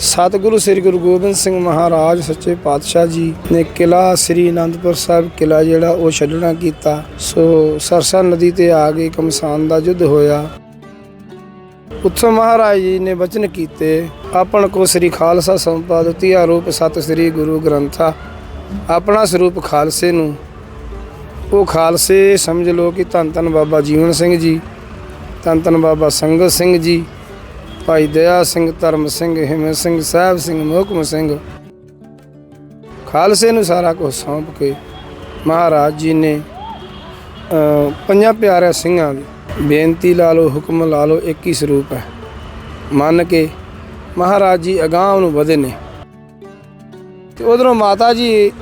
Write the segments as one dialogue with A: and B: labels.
A: ਸਤਿਗੁਰੂ ਸ੍ਰੀ ਗੁਰੂ ਗੋਬਿੰਦ ਸਿੰਘ ਮਹਾਰਾਜ, ਸੱਚੇ ਪਾਤਸ਼ਾਹ ਜੀ ਨੇ ਕਿਲਾ ਸ੍ਰੀ ਅਨੰਦਪੁਰ ਸਾਹਿਬ ਕਿਲਾ ਜਿਹੜਾ ਉਹ ਛੱਡਣਾ ਕੀਤਾ। ਸੋ ਸਰਸਾ ਨਦੀ ਤੇ ਆ ਕੇ ਕਮਸਾਨ ਦਾ ਯੁੱਧ ਹੋਇਆ। ਉੱਥੋਂ ਮਹਾਰਾਜ ਜੀ ਨੇ ਬਚਨ ਕੀਤੇ, ਆਪਣ ਕੋ ਸ੍ਰੀ ਖਾਲਸਾ ਸੰਪਾਦਤੀ ਦਿੱਤੀਆ ਰੂਪ ਸਤ ਸ੍ਰੀ ਗੁਰੂ ਗ੍ਰੰਥਾ, ਆਪਣਾ ਸਰੂਪ ਖਾਲਸੇ ਨੂੰ। ਉਹ ਖਾਲਸੇ ਸਮਝ ਲਓ ਕਿ ਧੰਨ ਧੰਨ ਬਾਬਾ ਜੀਵਨ ਸਿੰਘ ਜੀ, ਧੰਨ ਧੰਨ ਬਾਬਾ ਸੰਗਤ ਸਿੰਘ ਜੀ ਭਾਈ ਦਇਆ ਸਿੰਘ, ਧਰਮ ਸਿੰਘ, ਹਿੰਮਤ ਸਿੰਘ, ਸਾਹਿਬ ਸਿੰਘ, ਮੋਹਕਮ ਸਿੰਘ। ਖਾਲਸੇ ਨੂੰ ਸਾਰਾ ਕੁਝ ਸੌਂਪ ਕੇ ਮਹਾਰਾਜ ਜੀ ਨੇ ਪੰਜਾਂ ਪਿਆਰਿਆਂ ਸਿੰਘਾਂ ਦੀ ਬੇਨਤੀ ਲਾ ਲਓ, ਹੁਕਮ ਲਾ ਲਓ, ਇੱਕ ਹੀ ਸਰੂਪ ਹੈ। ਮੰਨ ਕੇ ਮਹਾਰਾਜ ਜੀ ਅਗਾਂਹ ਨੂੰ ਵਧੇ ਨੇ। ਤੇ ਉਧਰੋਂ ਮਾਤਾ ਜੀ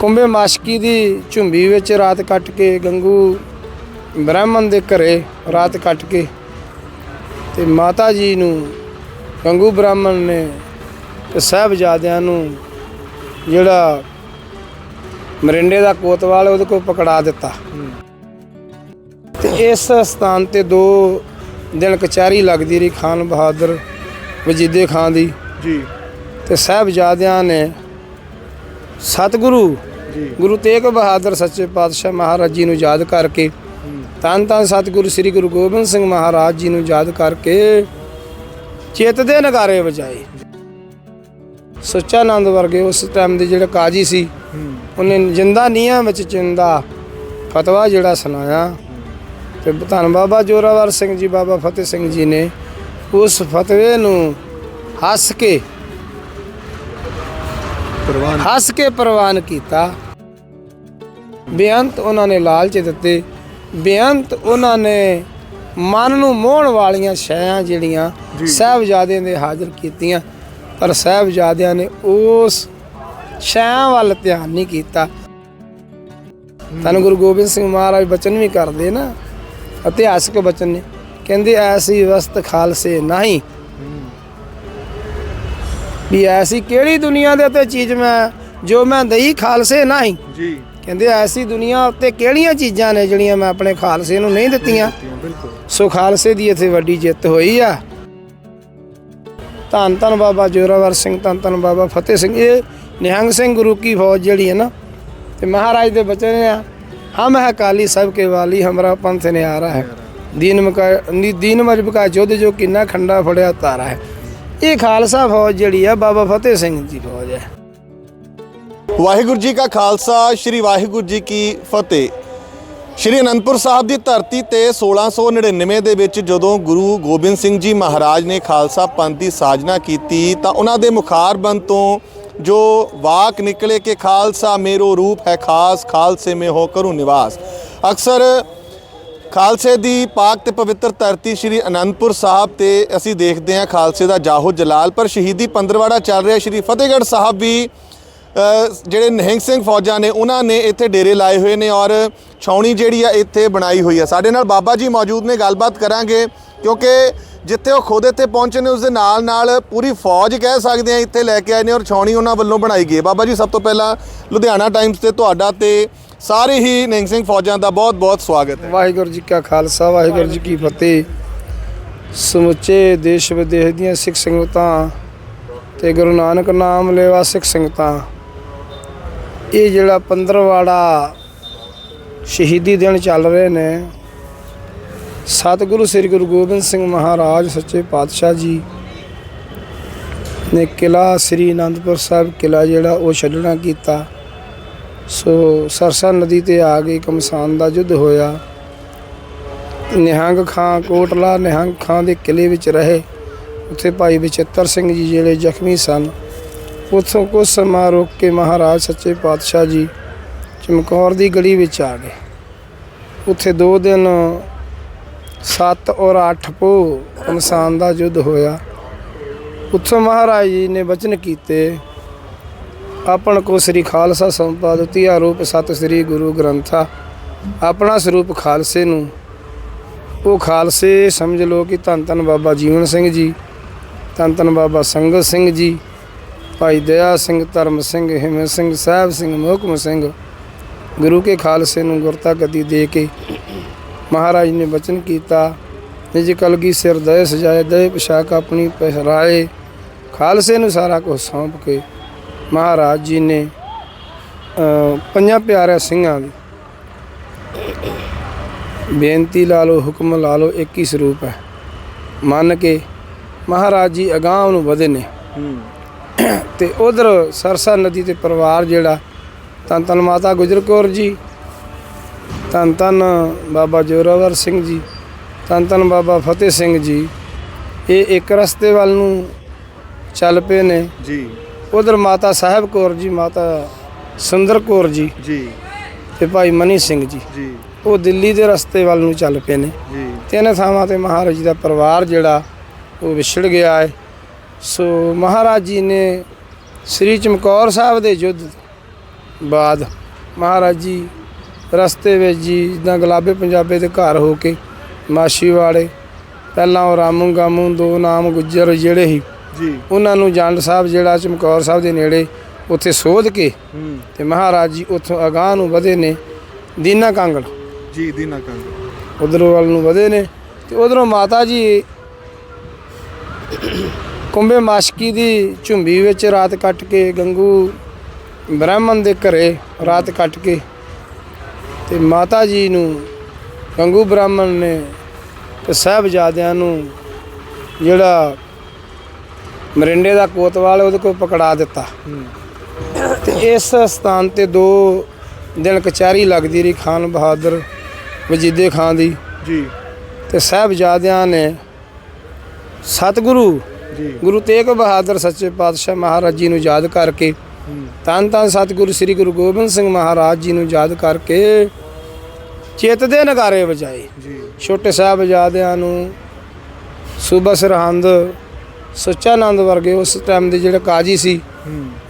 A: ਕੁੰਭੇ ਮਾਸ਼ਕੀ ਦੀ ਝੁੰਬੀ ਵਿੱਚ ਰਾਤ ਕੱਟ ਕੇ, ਗੰਗੂ ਬ੍ਰਾਹਮਣ ਦੇ ਘਰੇ ਰਾਤ ਕੱਟ ਕੇ ਤੇ ਮਾਤਾ ਜੀ ਨੂੰ ਗੰਗੂ ਬ੍ਰਾਹਮਣ ਨੇ ਤੇ ਸਾਹਿਬਜ਼ਾਦਿਆਂ ਨੂੰ ਜਿਹੜਾ ਮਰਿੰਡੇ ਦਾ ਕੋਤਵਾਲ ਉਹਦੇ ਕੋਲ ਪਕੜਾ ਦਿੱਤਾ। ਤੇ ਇਸ ਸਥਾਨ ਤੇ ਦੋ ਦਿਨ ਕਚਹਿਰੀ ਲੱਗਦੀ ਰਹੀ ਖਾਨ ਬਹਾਦਰ ਵਜੀਦੇ ਖਾਨ ਦੀ।
B: ਜੀ।
A: ਤੇ ਸਾਹਿਬਜ਼ਾਦਿਆਂ ਨੇ ਸਤਿਗੁਰੂ
B: ਜੀ।
A: ਗੁਰੂ ਤੇਗ ਬਹਾਦਰ ਸੱਚੇ ਪਾਤਸ਼ਾਹ ਮਹਾਰਾਜ ਜੀ ਨੂੰ ਯਾਦ ਕਰਕੇ ਤਨ ਤਨ ਸਤਿਗੁਰੂ ਸ੍ਰੀ ਗੁਰੂ ਗੋਬਿੰਦ ਸਿੰਘ ਮਹਾਰਾਜ ਜੀ ਨੂੰ ਯਾਦ ਕਰਕੇ ਚਿੱਤ ਦੇ ਨਗਾਰੇ ਵਜਾਏ। ਸੱਚਾਨੰਦ ਵਰਗੇ ਉਸ ਟਾਈਮ ਦੇ ਜਿਹੜੇ ਕਾਜੀ ਸੀ ਉਹਨੇ ਜਿੰਦਾ ਨੀਹਾਂ ਵਿੱਚ ਚਿੰਦਾ ਫਤਵਾ ਜਿਹੜਾ ਸੁਣਾਇਆ। ਤੇ ਧੰਨ ਬਾਬਾ ਜੋਰਾਵਰ ਸਿੰਘ ਜੀ ਬਾਬਾ ਫਤਿਹ ਸਿੰਘ ਜੀ ਨੇ ਉਸ ਫਤਵੇ ਨੂੰ ਹੱਸ ਕੇ
B: ਪ੍ਰਵਾਨ
A: ਹੱਸ ਕੇ ਪ੍ਰਵਾਨ ਕੀਤਾ। ਬੇਅੰਤ ਉਹਨਾਂ ਨੇ ਲਾਲਚ ਦਿੱਤੇ। ਬੇਅੰਤ ਉਹਨਾਂ ਨੇ ਮਨ ਨੂੰ ਮੋਹਣ ਵਾਲੀਆਂ ਸ਼ੈਆਂ ਜਿਹੜੀਆਂ ਸਾਹਿਬਜ਼ਾਦਿਆਂ ਦੇ ਹਾਜ਼ਰ ਕੀਤੀਆਂ ਪਰ ਸਾਹਿਬਜ਼ਾਦਿਆਂ ਨੇ ਉਸ ਸ਼ੈਆਂ ਵੱਲ ਧਿਆਨ ਨਹੀਂ ਕੀਤਾ। ਤਨ ਗੁਰੂ ਗੋਬਿੰਦ ਸਿੰਘ ਮਹਾਰਾਜ ਬਚਨ ਵੀ ਕਰਦੇ ਨਾ ਇਤਿਹਾਸਕ ਬਚਨ ਨੇ ਕਹਿੰਦੇ ਐਸੀ ਵਸਤ ਖਾਲਸੇ ਨਹੀਂ। ਵੀ ਐਸੀ ਕਿਹੜੀ ਦੁਨੀਆ ਦੇ ਉੱਤੇ ਚੀਜ਼ ਮੈਂ ਜੋ ਮੈਂ ਦਈ ਖਾਲਸੇ ਨਹੀਂ?
B: ਜੀ।
A: ਕਹਿੰਦੇ ਐਸੀ ਦੁਨੀਆ ਉੱਤੇ ਕਿਹੜੀਆਂ ਚੀਜ਼ਾਂ ਨੇ ਜਿਹੜੀਆਂ ਮੈਂ ਆਪਣੇ ਖਾਲਸੇ ਨੂੰ ਨਹੀਂ ਦਿੱਤੀਆਂ? ਸੋ ਖਾਲਸੇ ਦੀ ਇੱਥੇ ਵੱਡੀ ਜਿੱਤ ਹੋਈ ਆ। ਧੰਨ ਧੰਨ ਬਾਬਾ ਜੋਰਾਵਰ ਸਿੰਘ, ਧੰਨ ਧੰਨ ਬਾਬਾ ਫਤਿਹ ਸਿੰਘ। ਇਹ ਨਿਹੰਗ ਸਿੰਘ ਗੁਰੂ ਕੀ ਫੌਜ ਜਿਹੜੀ ਹੈ ਨਾ, ਤੇ ਮਹਾਰਾਜ ਦੇ ਬਚਨ ਆ, ਹਮ ਹੈ ਕਾਲੀ ਸਭ ਕੇ ਵਾਲੀ, ਹਮਰਾ ਪੰਥ ਨੇ ਆ ਹੈ। ਦੀਨ ਮਕਾ ਦੀਨ ਮਜਬ ਕਾ ਜੁੱਧ ਜੋ ਕਿੰਨਾ ਖੰਡਾ ਫੜਿਆ ਤਾਰਾ ਹੈ। ਇਹ ਖਾਲਸਾ ਫੌਜ ਜਿਹੜੀ ਆ, ਬਾਬਾ ਫਤਿਹ ਸਿੰਘ ਦੀ ਫੌਜ ਹੈ।
B: ਵਾਹਿਗੁਰੂ ਜੀ ਕਾ ਖਾਲਸਾ, ਸ੍ਰੀ ਵਾਹਿਗੁਰੂ ਜੀ ਕੀ ਫਤਿਹ। ਸ਼੍ਰੀ ਅਨੰਦਪੁਰ ਸਾਹਿਬ ਦੀ ਧਰਤੀ ਤੇ 1699 ਦੇ ਵਿੱਚ ਜਦੋਂ ਗੁਰੂ ਗੋਬਿੰਦ ਸਿੰਘ ਜੀ ਮਹਾਰਾਜ ਨੇ ਖਾਲਸਾ ਪੰਥ ਦੀ ਸਾਜਨਾ ਕੀਤੀ, ਤਾਂ ਉਹਨਾਂ ਦੇ ਮੁਖਾਰਬੰਦ ਤੋਂ ਜੋ ਵਾਕ ਨਿਕਲੇ ਕਿ ਖਾਲਸਾ ਮੇਰੋ ਰੂਪ ਹੈ ਖਾਸ, ਖਾਲਸੇ ਮੇ ਹੋ ਕਰੂ ਨਿਵਾਸ। ਅਕਸਰ ਖਾਲਸੇ ਦੀ ਪਾਕ ਤੇ ਪਵਿੱਤਰ ਧਰਤੀ ਸ਼੍ਰੀ ਅਨੰਦਪੁਰ ਸਾਹਿਬ ਤੇ ਅਸੀਂ ਦੇਖਦੇ ਹਾਂ ਖਾਲਸੇ ਦਾ ਜਾਹੋ ਜਲਾਲ, ਪਰ ਸ਼ਹੀਦੀ ਪੰਦਰਵਾੜਾ ਚੱਲ ਰਿਹਾ, ਸ਼੍ਰੀ ਫਤਿਹਗੜ੍ਹ ਸਾਹਿਬ ਵੀ ਜਿਹੜੇ ਨਿਹੰਗ ਸਿੰਘ ਫੌਜਾਂ ਨੇ, ਉਹਨਾਂ ਨੇ ਇੱਥੇ ਡੇਰੇ ਲਾਏ ਹੋਏ ਨੇ ਔਰ ਛਾਉਣੀ ਜਿਹੜੀ ਆ ਇੱਥੇ ਬਣਾਈ ਹੋਈ ਆ। ਸਾਡੇ ਨਾਲ ਬਾਬਾ ਜੀ ਮੌਜੂਦ ਨੇ, ਗੱਲਬਾਤ ਕਰਾਂਗੇ ਕਿਉਂਕਿ ਜਿੱਥੇ ਉਹ ਖੁਦ ਇੱਥੇ ਪਹੁੰਚੇ ਨੇ ਉਸ ਦੇ ਨਾਲ ਨਾਲ ਪੂਰੀ ਫੌਜ ਕਹਿ ਸਕਦੇ ਆ, ਇੱਥੇ ਲੈ ਕੇ ਆਏ ਨੇ ਔਰ ਛਾਉਣੀ ਉਹਨਾਂ ਵੱਲੋਂ ਬਣਾਈ ਗਈ ਹੈ। ਬਾਬਾ ਜੀ, ਸਭ ਤੋਂ ਪਹਿਲਾਂ ਲੁਧਿਆਣਾ ਟਾਈਮਸ ਤੇ ਤੁਹਾਡਾ ਤੇ ਸਾਰੇ ਹੀ ਨਿਹੰਗ ਸਿੰਘ ਫੌਜਾਂ ਦਾ ਬਹੁਤ ਬਹੁਤ ਸਵਾਗਤ ਹੈ।
A: ਵਾਹਿਗੁਰੂ ਜੀ ਕਾ ਖਾਲਸਾ, ਵਾਹਿਗੁਰੂ ਜੀ ਕੀ ਫਤਿਹ। ਸਮੁੱਚੇ ਦੇਸ਼ ਵਿਦੇਸ਼ ਦੀਆਂ ਸਿੱਖ ਸੰਗਤਾਂ ਤੇ ਗੁਰੂ ਨਾਨਕ ਨਾਮ ਲੈਵਾ ਸਿੱਖ ਸੰਗਤਾਂ ਇਹ ਜਿਹੜਾ ਪੰਦਰਵਾੜਾ ਸ਼ਹੀਦੀ ਦਿਨ ਚੱਲ ਰਹੇ ਨੇ, ਸਤਿਗੁਰੂ ਸ੍ਰੀ ਗੁਰੂ ਗੋਬਿੰਦ ਸਿੰਘ ਮਹਾਰਾਜ ਸੱਚੇ ਪਾਤਸ਼ਾਹ ਜੀ ਨੇ ਕਿਲਾ ਸ੍ਰੀ ਅਨੰਦਪੁਰ ਸਾਹਿਬ ਕਿਲਾ ਜਿਹੜਾ ਉਹ ਛੱਡਣਾ ਕੀਤਾ। ਸੋ ਸਰਸਾ ਨਦੀ ਤੇ ਆ ਕੇ ਕਮਸਾਨ ਦਾ ਯੁੱਧ ਹੋਇਆ। ਨਿਹੰਗ ਖਾਂ ਕੋਟਲਾ ਨਿਹੰਗ ਖਾਂ ਦੇ ਕਿਲੇ ਵਿੱਚ ਰਹੇ। ਉੱਥੇ ਭਾਈ ਵਿਚਿੱਤਰ ਸਿੰਘ ਜੀ ਜਿਹੜੇ ਜ਼ਖਮੀ ਸਨ। ਉੱਥੋਂ ਕੁਝ ਸਮਾਂ ਰੁਕ ਕੇ ਮਹਾਰਾਜ ਸੱਚੇ ਪਾਤਸ਼ਾਹ ਜੀ ਚਮਕੌਰ ਦੀ ਗਲੀ ਵਿੱਚ ਆ ਗਏ। ਉੱਥੇ ਦੋ ਦਿਨ 7 ਔਰ 8 ਪੋ ਇਨਸਾਨ ਦਾ ਯੁੱਧ ਹੋਇਆ। ਉੱਥੋਂ ਮਹਾਰਾਜ ਜੀ ਨੇ ਬਚਨ ਕੀਤੇ, ਆਪਣ ਕੋ ਸ੍ਰੀ ਖਾਲਸਾ ਸੰਪਾਦਤੀ ਦਿੱਤੀਆ ਰੂਪ ਸਤ ਸ੍ਰੀ ਗੁਰੂ ਗ੍ਰੰਥਾ। ਆਪਣਾ ਸਰੂਪ ਖਾਲਸੇ ਨੂੰ। ਉਹ ਖਾਲਸੇ ਸਮਝ ਲਓ ਕਿ ਧੰਨ ਧੰਨ ਬਾਬਾ ਜੀਵਨ ਸਿੰਘ ਜੀ, ਧੰਨ ਧੰਨ ਬਾਬਾ ਸੰਗਤ ਸਿੰਘ ਜੀ ਭਾਈ ਦਇਆ ਸਿੰਘ, ਧਰਮ ਸਿੰਘ, ਹਿੰਮਤ ਸਿੰਘ, ਸਾਹਿਬ ਸਿੰਘ, ਮੋਹਕਮ ਸਿੰਘ, ਗੁਰੂ ਕੇ ਖਾਲਸੇ ਨੂੰ ਗੁਰਤਾ ਗੱਦੀ ਦੇ ਕੇ ਮਹਾਰਾਜ ਨੇ ਬਚਨ ਕੀਤਾ। ਨਿਜ ਕਲਗੀ ਸਿਰ ਦਏ ਸਜਾਏ, ਦਏ ਪੋਸ਼ਾਕ ਆਪਣੀ ਪਹਿਰਾਏ। ਖਾਲਸੇ ਨੂੰ ਸਾਰਾ ਕੁਝ ਸੌਂਪ ਕੇ ਮਹਾਰਾਜ ਜੀ ਨੇ ਪੰਜਾਂ ਪਿਆਰਿਆਂ ਸਿੰਘਾਂ ਦੀ ਬੇਨਤੀ ਲਾ ਲਓ, ਹੁਕਮ ਲਾ ਲਓ, ਇੱਕ ਹੀ ਸਰੂਪ ਹੈ। ਮੰਨ ਕੇ ਮਹਾਰਾਜ ਜੀ ਅਗਾਂਹ ਨੂੰ ਵਧੇ ਨੇ। ਤੇ ਉਧਰ ਸਰਸਾ ਨਦੀ ਤੇ ਪਰਿਵਾਰ ਜਿਹੜਾ ਧੰਨ ਧੰਨ ਮਾਤਾ ਗੁਜਰ ਕੌਰ ਜੀ ਧੰਨ ਧੰਨ ਬਾਬਾ ਜੋਰਾਵਰ ਸਿੰਘ ਜੀ ਧੰਨ ਧੰਨ ਬਾਬਾ ਫਤਿਹ ਸਿੰਘ ਜੀ ਇਹ ਇੱਕ ਰਸਤੇ ਵੱਲ ਨੂੰ ਚੱਲ ਪਏ ਨੇ।
B: ਜੀ।
A: ਉਧਰ ਮਾਤਾ ਸਾਹਿਬ ਕੌਰ ਜੀ ਮਾਤਾ ਸੁੰਦਰ ਕੌਰ ਜੀ
B: ਜੀ।
A: ਤੇ ਭਾਈ ਮਨੀ ਸਿੰਘ ਜੀ
B: ਜੀ।
A: ਉਹ ਦਿੱਲੀ ਦੇ ਰਸਤੇ ਵੱਲ ਨੂੰ ਚੱਲ ਪਏ ਨੇ।
B: ਜੀ।
A: ਤਿੰਨ ਥਾਵਾਂ ਤੇ ਮਹਾਰਾਜ ਜੀ ਦਾ ਪਰਿਵਾਰ ਜਿਹੜਾ ਉਹ ਵਿਛੜ ਗਿਆ ਹੈ। ਸੋ ਮਹਾਰਾਜ ਜੀ ਨੇ ਸ੍ਰੀ ਚਮਕੌਰ ਸਾਹਿਬ ਦੇ ਯੁੱਧ ਬਾਅਦ ਮਹਾਰਾਜ ਜੀ ਰਸਤੇ ਵਿੱਚ ਜੀ ਜਿੱਦਾਂ ਗੁਲਾਬੇ ਪੰਜਾਬੇ ਦੇ ਘਰ ਹੋ ਕੇ ਮਾਸ਼ੀਵਾੜੇ ਪਹਿਲਾਂ ਉਹ ਰਾਮੂ ਗਾਮੂ ਦੋ ਨਾਮ ਗੁੱਜਰ ਜਿਹੜੇ ਸੀ
B: ਜੀ।
A: ਉਹਨਾਂ ਨੂੰ ਜੰਡ ਸਾਹਿਬ ਜਿਹੜਾ ਚਮਕੌਰ ਸਾਹਿਬ ਦੇ ਨੇੜੇ ਉੱਥੇ ਸੋਧ ਕੇ
B: ਹੂੰ।
A: ਤੇ ਮਹਾਰਾਜ ਜੀ ਉੱਥੋਂ ਅਗਾਹ ਨੂੰ ਵਧੇ ਨੇ ਦੀਨਾ ਕਾਂਗੜ।
B: ਜੀ ਦੀਨਾ ਕੰਗ
A: ਉਧਰੋਂ ਵੱਲ ਨੂੰ ਵਧੇ ਨੇ ਤੇ ਉਧਰੋਂ ਮਾਤਾ ਜੀ ਕੁੰਭੇ ਮਾਸ਼ਕੀ ਦੀ ਝੁੰਬੀ ਵਿੱਚ ਰਾਤ ਕੱਟ ਕੇ ਗੰਗੂ ਬ੍ਰਾਹਮਣ ਦੇ ਘਰੇ ਰਾਤ ਕੱਟ ਕੇ ਤੇ ਮਾਤਾ ਜੀ ਨੂੰ ਗੰਗੂ ਬ੍ਰਾਹਮਣ ਨੇ ਤੇ ਸਾਹਿਬਜ਼ਾਦਿਆਂ ਨੂੰ ਜਿਹੜਾ ਮਰਿੰਡੇ ਦਾ ਕੋਤਵਾਲ ਉਹਦੇ ਕੋਲ ਪਕੜਾ ਦਿੱਤਾ। ਤੇ ਇਸ ਸਥਾਨ ਤੇ ਦੋ ਦਿਨ ਕਚਹਿਰੀ ਲੱਗਦੀ ਰਹੀ ਖਾਨ ਬਹਾਦਰ ਵਜੀਦੇ ਖਾਨ ਦੀ।
B: ਜੀ।
A: ਤੇ ਸਾਹਿਬਜ਼ਾਦਿਆਂ ਨੇ ਸਤਿਗੁਰੂ ਗੁਰੂ ਤੇਗ ਬਹਾਦਰ ਸੱਚੇ ਪਾਤਸ਼ਾਹ ਮਹਾਰਾਜ ਜੀ ਨੂੰ ਯਾਦ ਕਰਕੇ ਤਨ ਤਨ ਸਤਿਗੁਰੂ ਸ੍ਰੀ ਗੁਰੂ ਗੋਬਿੰਦ ਸਿੰਘ ਮਹਾਰਾਜ ਜੀ ਨੂੰ ਯਾਦ ਕਰਕੇ ਚਿੱਤ ਦੇ ਨਗਾਰੇ ਵਜਾਏ।
B: ਜੀ।
A: ਛੋਟੇ ਸਾਹਿਬਜ਼ਾਦਿਆਂ ਨੂੰ ਸੂਬਾ ਸਰਹੰਦ ਸੁੱਚਾਨੰਦ ਵਰਗੇ ਉਸ ਟਾਈਮ ਦੇ ਜਿਹੜੇ ਕਾਜੀ ਸੀ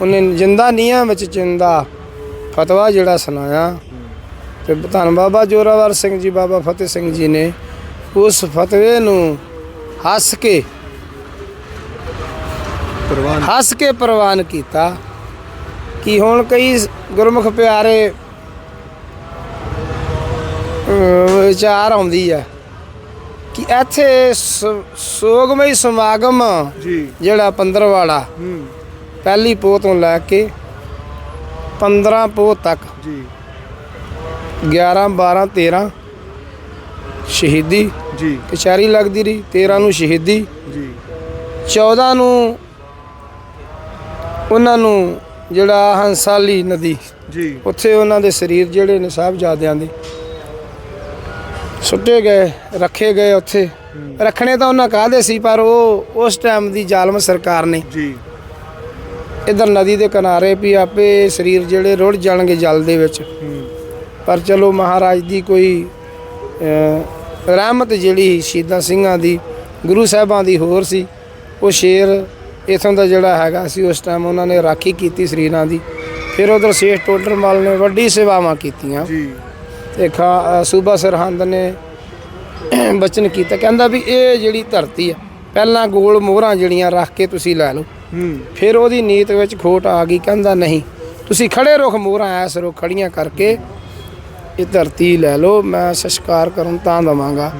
A: ਉਹਨੇ ਜਿੰਦਾ ਨੀਹਾਂ ਵਿੱਚ ਜਿੰਦਾ ਫਤਵਾ ਜਿਹੜਾ ਸੁਣਾਇਆ। ਤੇ ਧੰਨ ਬਾਬਾ ਜੋਰਾਵਰ ਸਿੰਘ ਜੀ ਬਾਬਾ ਫਤਿਹ ਸਿੰਘ ਜੀ ਨੇ ਉਸ ਫਤਵੇ ਨੂੰ ਹੱਸ ਕੇ
B: ਪ੍ਰਵਾਨ
A: ਹੱਸ ਕੇ ਪ੍ਰਵਾਨ ਕੀਤਾ ਕਿ ਹੁਣ ਕਈ ਗੁਰਮੁਖ ਪਿਆਰੇ ਵਿਚਾਰ ਆਉਂਦੀ ਹੈ ਕਿ ਇੱਥੇ ਸੋਗਮਈ ਸਮਾਗਮ ਜਿਹੜਾ ਪੰਦਰਵਾੜਾ
B: ਹੂੰ।
A: ਪਹਿਲੀ ਪੋਹ ਤੋਂ ਲੈ ਕੇ 15 ਪੋਹ ਤੱਕ
B: ਜੀ।
A: 11 12 13 ਸ਼ਹੀਦੀ
B: ਜੀ।
A: ਕਚਹਿਰੀ ਲੱਗਦੀ ਰਹੀ 13 ਨੂੰ ਸ਼ਹੀਦੀ।
B: ਜੀ।
A: 14 ਨੂੰ ਉਹਨਾਂ ਨੂੰ ਜਿਹੜਾ ਹੰਸਾਲੀ ਨਦੀ
B: ਜੀ।
A: ਉੱਥੇ ਉਹਨਾਂ ਦੇ ਸਰੀਰ ਜਿਹੜੇ ਨੇ ਸਾਹਿਬਜ਼ਾਦਿਆਂ ਦੇ ਸੁੱਟੇ ਗਏ ਰੱਖੇ ਗਏ ਉੱਥੇ। ਰੱਖਣੇ ਤਾਂ ਉਹਨਾਂ ਕਾਹਦੇ ਸੀ ਪਰ ਉਹ ਉਸ ਟਾਈਮ ਦੀ ਜ਼ਾਲਮ ਸਰਕਾਰ ਨੇ।
B: ਜੀ।
A: ਇਧਰ ਨਦੀ ਦੇ ਕਿਨਾਰੇ ਵੀ ਆਪੇ ਸਰੀਰ ਜਿਹੜੇ ਰੁੜ ਜਾਣਗੇ ਜਲ ਦੇ ਵਿੱਚ। ਪਰ ਚਲੋ ਮਹਾਰਾਜ ਦੀ ਕੋਈ ਰਹਿਮਤ ਜਿਹੜੀ ਸ਼ਹੀਦਾਂ ਸਿੰਘਾਂ ਦੀ ਗੁਰੂ ਸਾਹਿਬਾਂ ਦੀ ਹੋਰ ਸੀ ਉਹ ਸ਼ੇਰ ਇਥੋਂ ਦਾ ਜਿਹੜਾ ਹੈਗਾ ਸੀ ਉਸ ਟਾਈਮ ਉਹਨਾਂ ਨੇ ਰਾਖੀ ਕੀਤੀ ਸਰੀਰਾਂ ਦੀ। ਫਿਰ ਉਧਰ ਸੇਠ ਟੋਡਰਮਲ ਨੇ ਵੱਡੀ ਸੇਵਾਵਾਂ ਕੀਤੀਆਂ।
B: ਜੀ।
A: ਤੇ ਖਾ- ਸੂਬਾ ਸਰਹੰਦ ਨੇ ਬਚਨ ਕੀਤਾ। ਕਹਿੰਦਾ ਵੀ ਇਹ ਜਿਹੜੀ ਧਰਤੀ ਆ ਪਹਿਲਾਂ ਗੋਲ ਮੋਹਰਾਂ ਜਿਹੜੀਆਂ ਰੱਖ ਕੇ ਤੁਸੀਂ ਲੈ ਲਓ। ਫਿਰ ਉਹਦੀ ਨੀਤ ਵਿੱਚ ਖੋਟ ਆ ਗਈ। ਕਹਿੰਦਾ ਨਹੀਂ ਤੁਸੀਂ ਖੜੇ ਰੁਖ ਮੋਹਰਾਂ ਐਸ ਰੁਖ ਖੜੀਆਂ ਕਰਕੇ ਇਹ ਧਰਤੀ ਲੈ ਲਓ ਮੈਂ ਸੰਸਕਾਰ ਕਰਨ ਤਾਂ ਦਵਾਂਗਾ।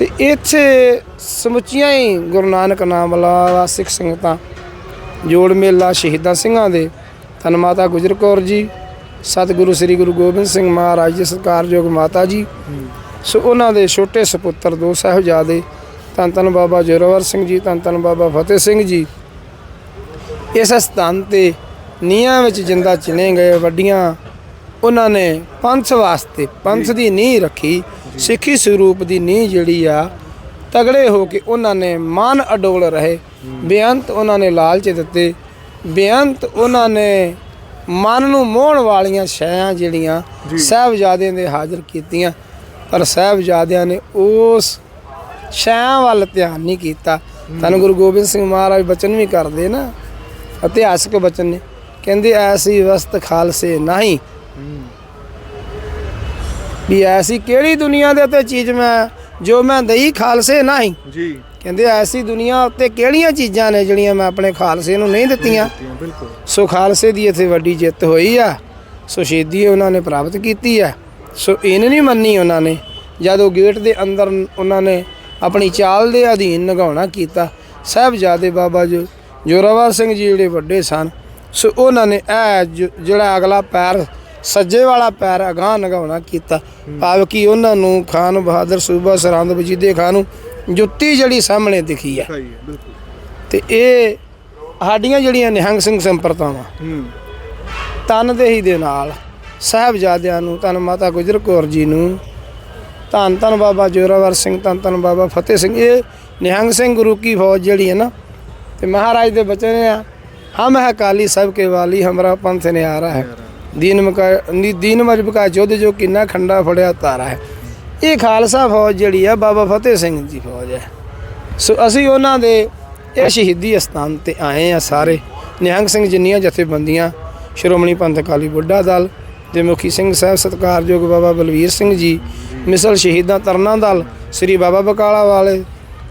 A: ਤੇ ਇੱਥੇ ਸਮੁੱਚੀਆਂ ਹੀ ਗੁਰੂ ਨਾਨਕ ਨਾਮ ਵਾਲਾ ਸਿੱਖ ਸੰਗਤਾਂ, ਜੋੜ ਮੇਲਾ ਸ਼ਹੀਦਾਂ ਸਿੰਘਾਂ ਦੇ। ਧੰਨ ਮਾਤਾ ਗੁਜਰ ਕੌਰ ਜੀ, ਸਤਿਗੁਰੂ ਸ੍ਰੀ ਗੁਰੂ ਗੋਬਿੰਦ ਸਿੰਘ ਮਹਾਰਾਜ ਜੀ, ਸਤਿਕਾਰਯੋਗ ਮਾਤਾ ਜੀ। ਸੋ ਉਹਨਾਂ ਦੇ ਛੋਟੇ ਸੁਪੁੱਤਰ ਦੋ ਸਾਹਿਬਜ਼ਾਦੇ, ਧੰਨ ਧੰਨ ਬਾਬਾ ਜੋਰਾਵਰ ਸਿੰਘ ਜੀ, ਧੰਨ ਧੰਨ ਬਾਬਾ ਫਤਿਹ ਸਿੰਘ ਜੀ। ਇਸ ਸਥਾਨ ਤੇ ਨੀਹਾਂ ਵਿੱਚ ਜਿੰਦਾ ਚਿਣੇ ਗਏ ਵੱਡੀਆਂ। ਉਹਨਾਂ ਨੇ ਪੰਥ ਵਾਸਤੇ ਪੰਥ ਦੀ ਨੀਂਹ ਰੱਖੀ। ਸਿੱਖੀ ਸਰੂਪ ਦੀ ਨੀਂਹ ਜਿਹੜੀ ਆ ਤਗੜੇ ਹੋ ਕੇ ਉਹਨਾਂ ਨੇ ਮਨ ਅਡੋਲ ਰਹੇ। ਬੇਅੰਤ ਉਹਨਾਂ ਨੇ ਲਾਲਚ ਦਿੱਤੇ। ਬੇਅੰਤ ਉਹਨਾਂ ਨੇ ਮਨ ਨੂੰ ਮੋਹਣ ਵਾਲੀਆਂ ਸ਼ੈਆਂ ਜਿਹੜੀਆਂ ਸਾਹਿਬਜ਼ਾਦਿਆਂ ਦੇ ਹਾਜ਼ਰ ਕੀਤੀਆਂ। ਪਰ ਸਾਹਿਬਜ਼ਾਦਿਆਂ ਨੇ ਉਸ ਸ਼ੈਆਂ ਵੱਲ ਧਿਆਨ ਨਹੀਂ ਕੀਤਾ। ਧੰਨ ਗੁਰੂ ਗੋਬਿੰਦ ਸਿੰਘ ਮਹਾਰਾਜ ਬਚਨ ਵੀ ਕਰਦੇ ਨਾ ਇਤਿਹਾਸਕ ਬਚਨ ਨੇ। ਕਹਿੰਦੇ ਐਸੀ ਵਸਤ ਖਾਲਸੇ ਨਹੀਂ। ਵੀ ਐਸੀ ਕਿਹੜੀ ਦੁਨੀਆ ਦੇ ਉੱਤੇ ਚੀਜ਼ ਮੈਂ ਜੋ ਮੈਂ ਦਈ ਖਾਲਸੇ ਨਹੀਂ?
B: ਜੀ।
A: ਕਹਿੰਦੇ ਐਸੀ ਦੁਨੀਆ ਉੱਤੇ ਕਿਹੜੀਆਂ ਚੀਜ਼ਾਂ ਨੇ ਜਿਹੜੀਆਂ ਮੈਂ ਆਪਣੇ ਖਾਲਸੇ ਨੂੰ ਨਹੀਂ ਦਿੱਤੀਆਂ?
B: ਬਿਲਕੁਲ।
A: ਸੋ ਖਾਲਸੇ ਦੀ ਇੱਥੇ ਵੱਡੀ ਜਿੱਤ ਹੋਈ ਆ। ਸੋ ਸ਼ਹੀਦੀ ਉਹਨਾਂ ਨੇ ਪ੍ਰਾਪਤ ਕੀਤੀ ਆ। ਸੋ ਇਹਨ ਨਹੀਂ ਮੰਨੀ ਉਹਨਾਂ ਨੇ ਜਦੋਂ ਗੇਟ ਦੇ ਅੰਦਰ ਉਹਨਾਂ ਨੇ ਆਪਣੀ ਚਾਲ ਦੇ ਅਧੀਨ ਨਿਗਾਉਣਾ ਕੀਤਾ ਸਾਹਿਬਜ਼ਾਦੇ ਬਾਬਾ ਜੋ ਜੋਰਾਵਰ ਸਿੰਘ ਜੀ ਜਿਹੜੇ ਵੱਡੇ ਸਨ ਸੋ ਉਹਨਾਂ ਨੇ ਇਹ ਜਿਹੜਾ ਅਗਲਾ ਪੈਰ ਸੱਜੇ ਵਾਲਾ ਪੈਰ ਅਗਾਂਹ ਨਿਗਾਉਣਾ ਕੀਤਾ। ਭਾਵ ਕਿ ਉਹਨਾਂ ਨੂੰ ਖਾਨ ਬਹਾਦਰ ਸੂਬਾ ਸਰਹੰਦ ਵਜੀਦੇ ਖਾਨ ਨੂੰ ਜੁੱਤੀ ਜਿਹੜੀ ਸਾਹਮਣੇ ਦਿਖੀ ਹੈ
B: ਸਹੀ ਹੈ ਬਿਲਕੁਲ।
A: ਤੇ ਇਹ ਸਾਡੀਆਂ ਜਿਹੜੀਆਂ ਨਿਹੰਗ ਸਿੰਘ ਸੰਪਰਤਾਵਾਂ
B: ਹੂੰ।
A: ਤਨ ਦੇਹੀ ਦੇ ਨਾਲ ਸਾਹਿਬਜ਼ਾਦਿਆਂ ਨੂੰ ਤਨ ਮਾਤਾ ਗੁਜਰ ਕੌਰ ਜੀ ਨੂੰ ਧੰਨ ਧੰਨ ਬਾਬਾ ਜੋਰਾਵਰ ਸਿੰਘ ਧੰਨ ਧੰਨ ਬਾਬਾ ਫਤਿਹ ਸਿੰਘ ਇਹ ਨਿਹੰਗ ਸਿੰਘ ਗੁਰੂ ਕੀ ਫੌਜ ਜਿਹੜੀ ਹੈ ਨਾ ਤੇ ਮਹਾਰਾਜ ਦੇ ਬਚਨ ਆ ਹਮ ਹੈ ਕਾਲੀ ਸਭ ਕੇ ਵਾਲੀ ਹਮਰਾ ਪੰਥ ਨੇ ਆ ਰਹਾ ਹੈ। ਦੀਨ ਮਕਾ ਦੀਨ ਮਜਬ ਕਾ ਜੋਧ ਜੋ ਕਿੰਨਾ ਖੰਡਾ ਫੜਿਆ ਤਾਰਾ ਹੈ। ਇਹ ਖਾਲਸਾ ਫੌਜ ਜਿਹੜੀ ਆ ਬਾਬਾ ਫਤਿਹ ਸਿੰਘ ਦੀ ਫੌਜ ਹੈ। ਸੋ ਅਸੀਂ ਉਹਨਾਂ ਦੇ ਇਹ ਸ਼ਹੀਦੀ ਅਸਥਾਨ ਤੇ ਆਏ ਆ ਸਾਰੇ। ਨਿਹੰਗ ਸਿੰਘ ਜਿੰਨੀਆਂ ਜਥੇਬੰਦੀਆਂ ਸ਼੍ਰੋਮਣੀ ਪੰਥ ਅਕਾਲੀ ਬੁੱਢਾ ਦਲ ਦੇ ਮੁਖੀ ਸਿੰਘ ਸਾਹਿਬ ਸਤਿਕਾਰਯੋਗ ਬਾਬਾ ਬਲਵੀਰ ਸਿੰਘ ਜੀ ਮਿਸਲ ਸ਼ਹੀਦਾਂ ਤਰਨਾ ਦਲ ਸ੍ਰੀ ਬਾਬਾ ਬਕਾਲਾ ਵਾਲੇ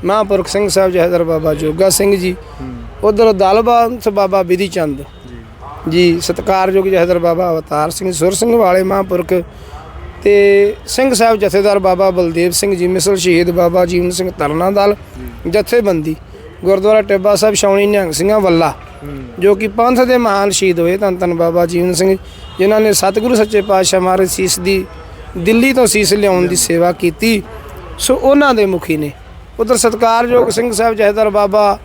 A: ਮਹਾਂਪੁਰਖ ਸਿੰਘ ਸਾਹਿਬ ਜਹਦਰ ਬਾਬਾ ਜੋਗਾ ਸਿੰਘ ਜੀ ਉਧਰ ਦਲਬੰਸ ਬਾਬਾ ਬਿਧੀ ਚੰਦ ਜੀ ਸਤਿਕਾਰਯੋਗ ਜਹਦਰ ਬਾਬਾ ਅਵਤਾਰ ਸਿੰਘ ਸੁਰ ਸਿੰਘ ਵਾਲੇ ਮਹਾਂਪੁਰਖ ਤੇ ਸਿੰਘ ਸਾਹਿਬ ਜਥੇਦਾਰ ਬਾਬਾ ਬਲਦੇਵ ਸਿੰਘ ਜੀ ਮਿਸਲ ਸ਼ਹੀਦ ਬਾਬਾ ਜੀਵਨ ਸਿੰਘ ਤਰਨਾ ਦਲ ਜਥੇਬੰਦੀ ਗੁਰਦੁਆਰਾ ਟਿੱਬਾ ਸਾਹਿਬ ਛਾਉਣੀ ਨਿਹੰਗ ਸਿੰਘਾਂ ਵੱਲਾ ਜੋ ਕਿ ਪੰਥ ਦੇ ਮਹਾਨ ਸ਼ਹੀਦ ਹੋਏ ਧੰਨ ਧੰਨ ਬਾਬਾ ਜੀਵਨ ਸਿੰਘ ਜਿਨ੍ਹਾਂ ਨੇ ਸਤਿਗੁਰੂ ਸੱਚੇ ਪਾਤਸ਼ਾਹ ਮਹਾਰਾਜ ਸੀਸ ਦੀ ਦਿੱਲੀ ਤੋਂ ਸੀਸ ਲਿਆਉਣ ਦੀ ਸੇਵਾ ਕੀਤੀ। ਸੋ ਉਹਨਾਂ ਦੇ ਮੁਖੀ ਨੇ। ਉਧਰ ਸਤਿਕਾਰਯੋਗ ਸਿੰਘ ਸਾਹਿਬ ਜਹੇਦਾਰ ਬਾਬਾ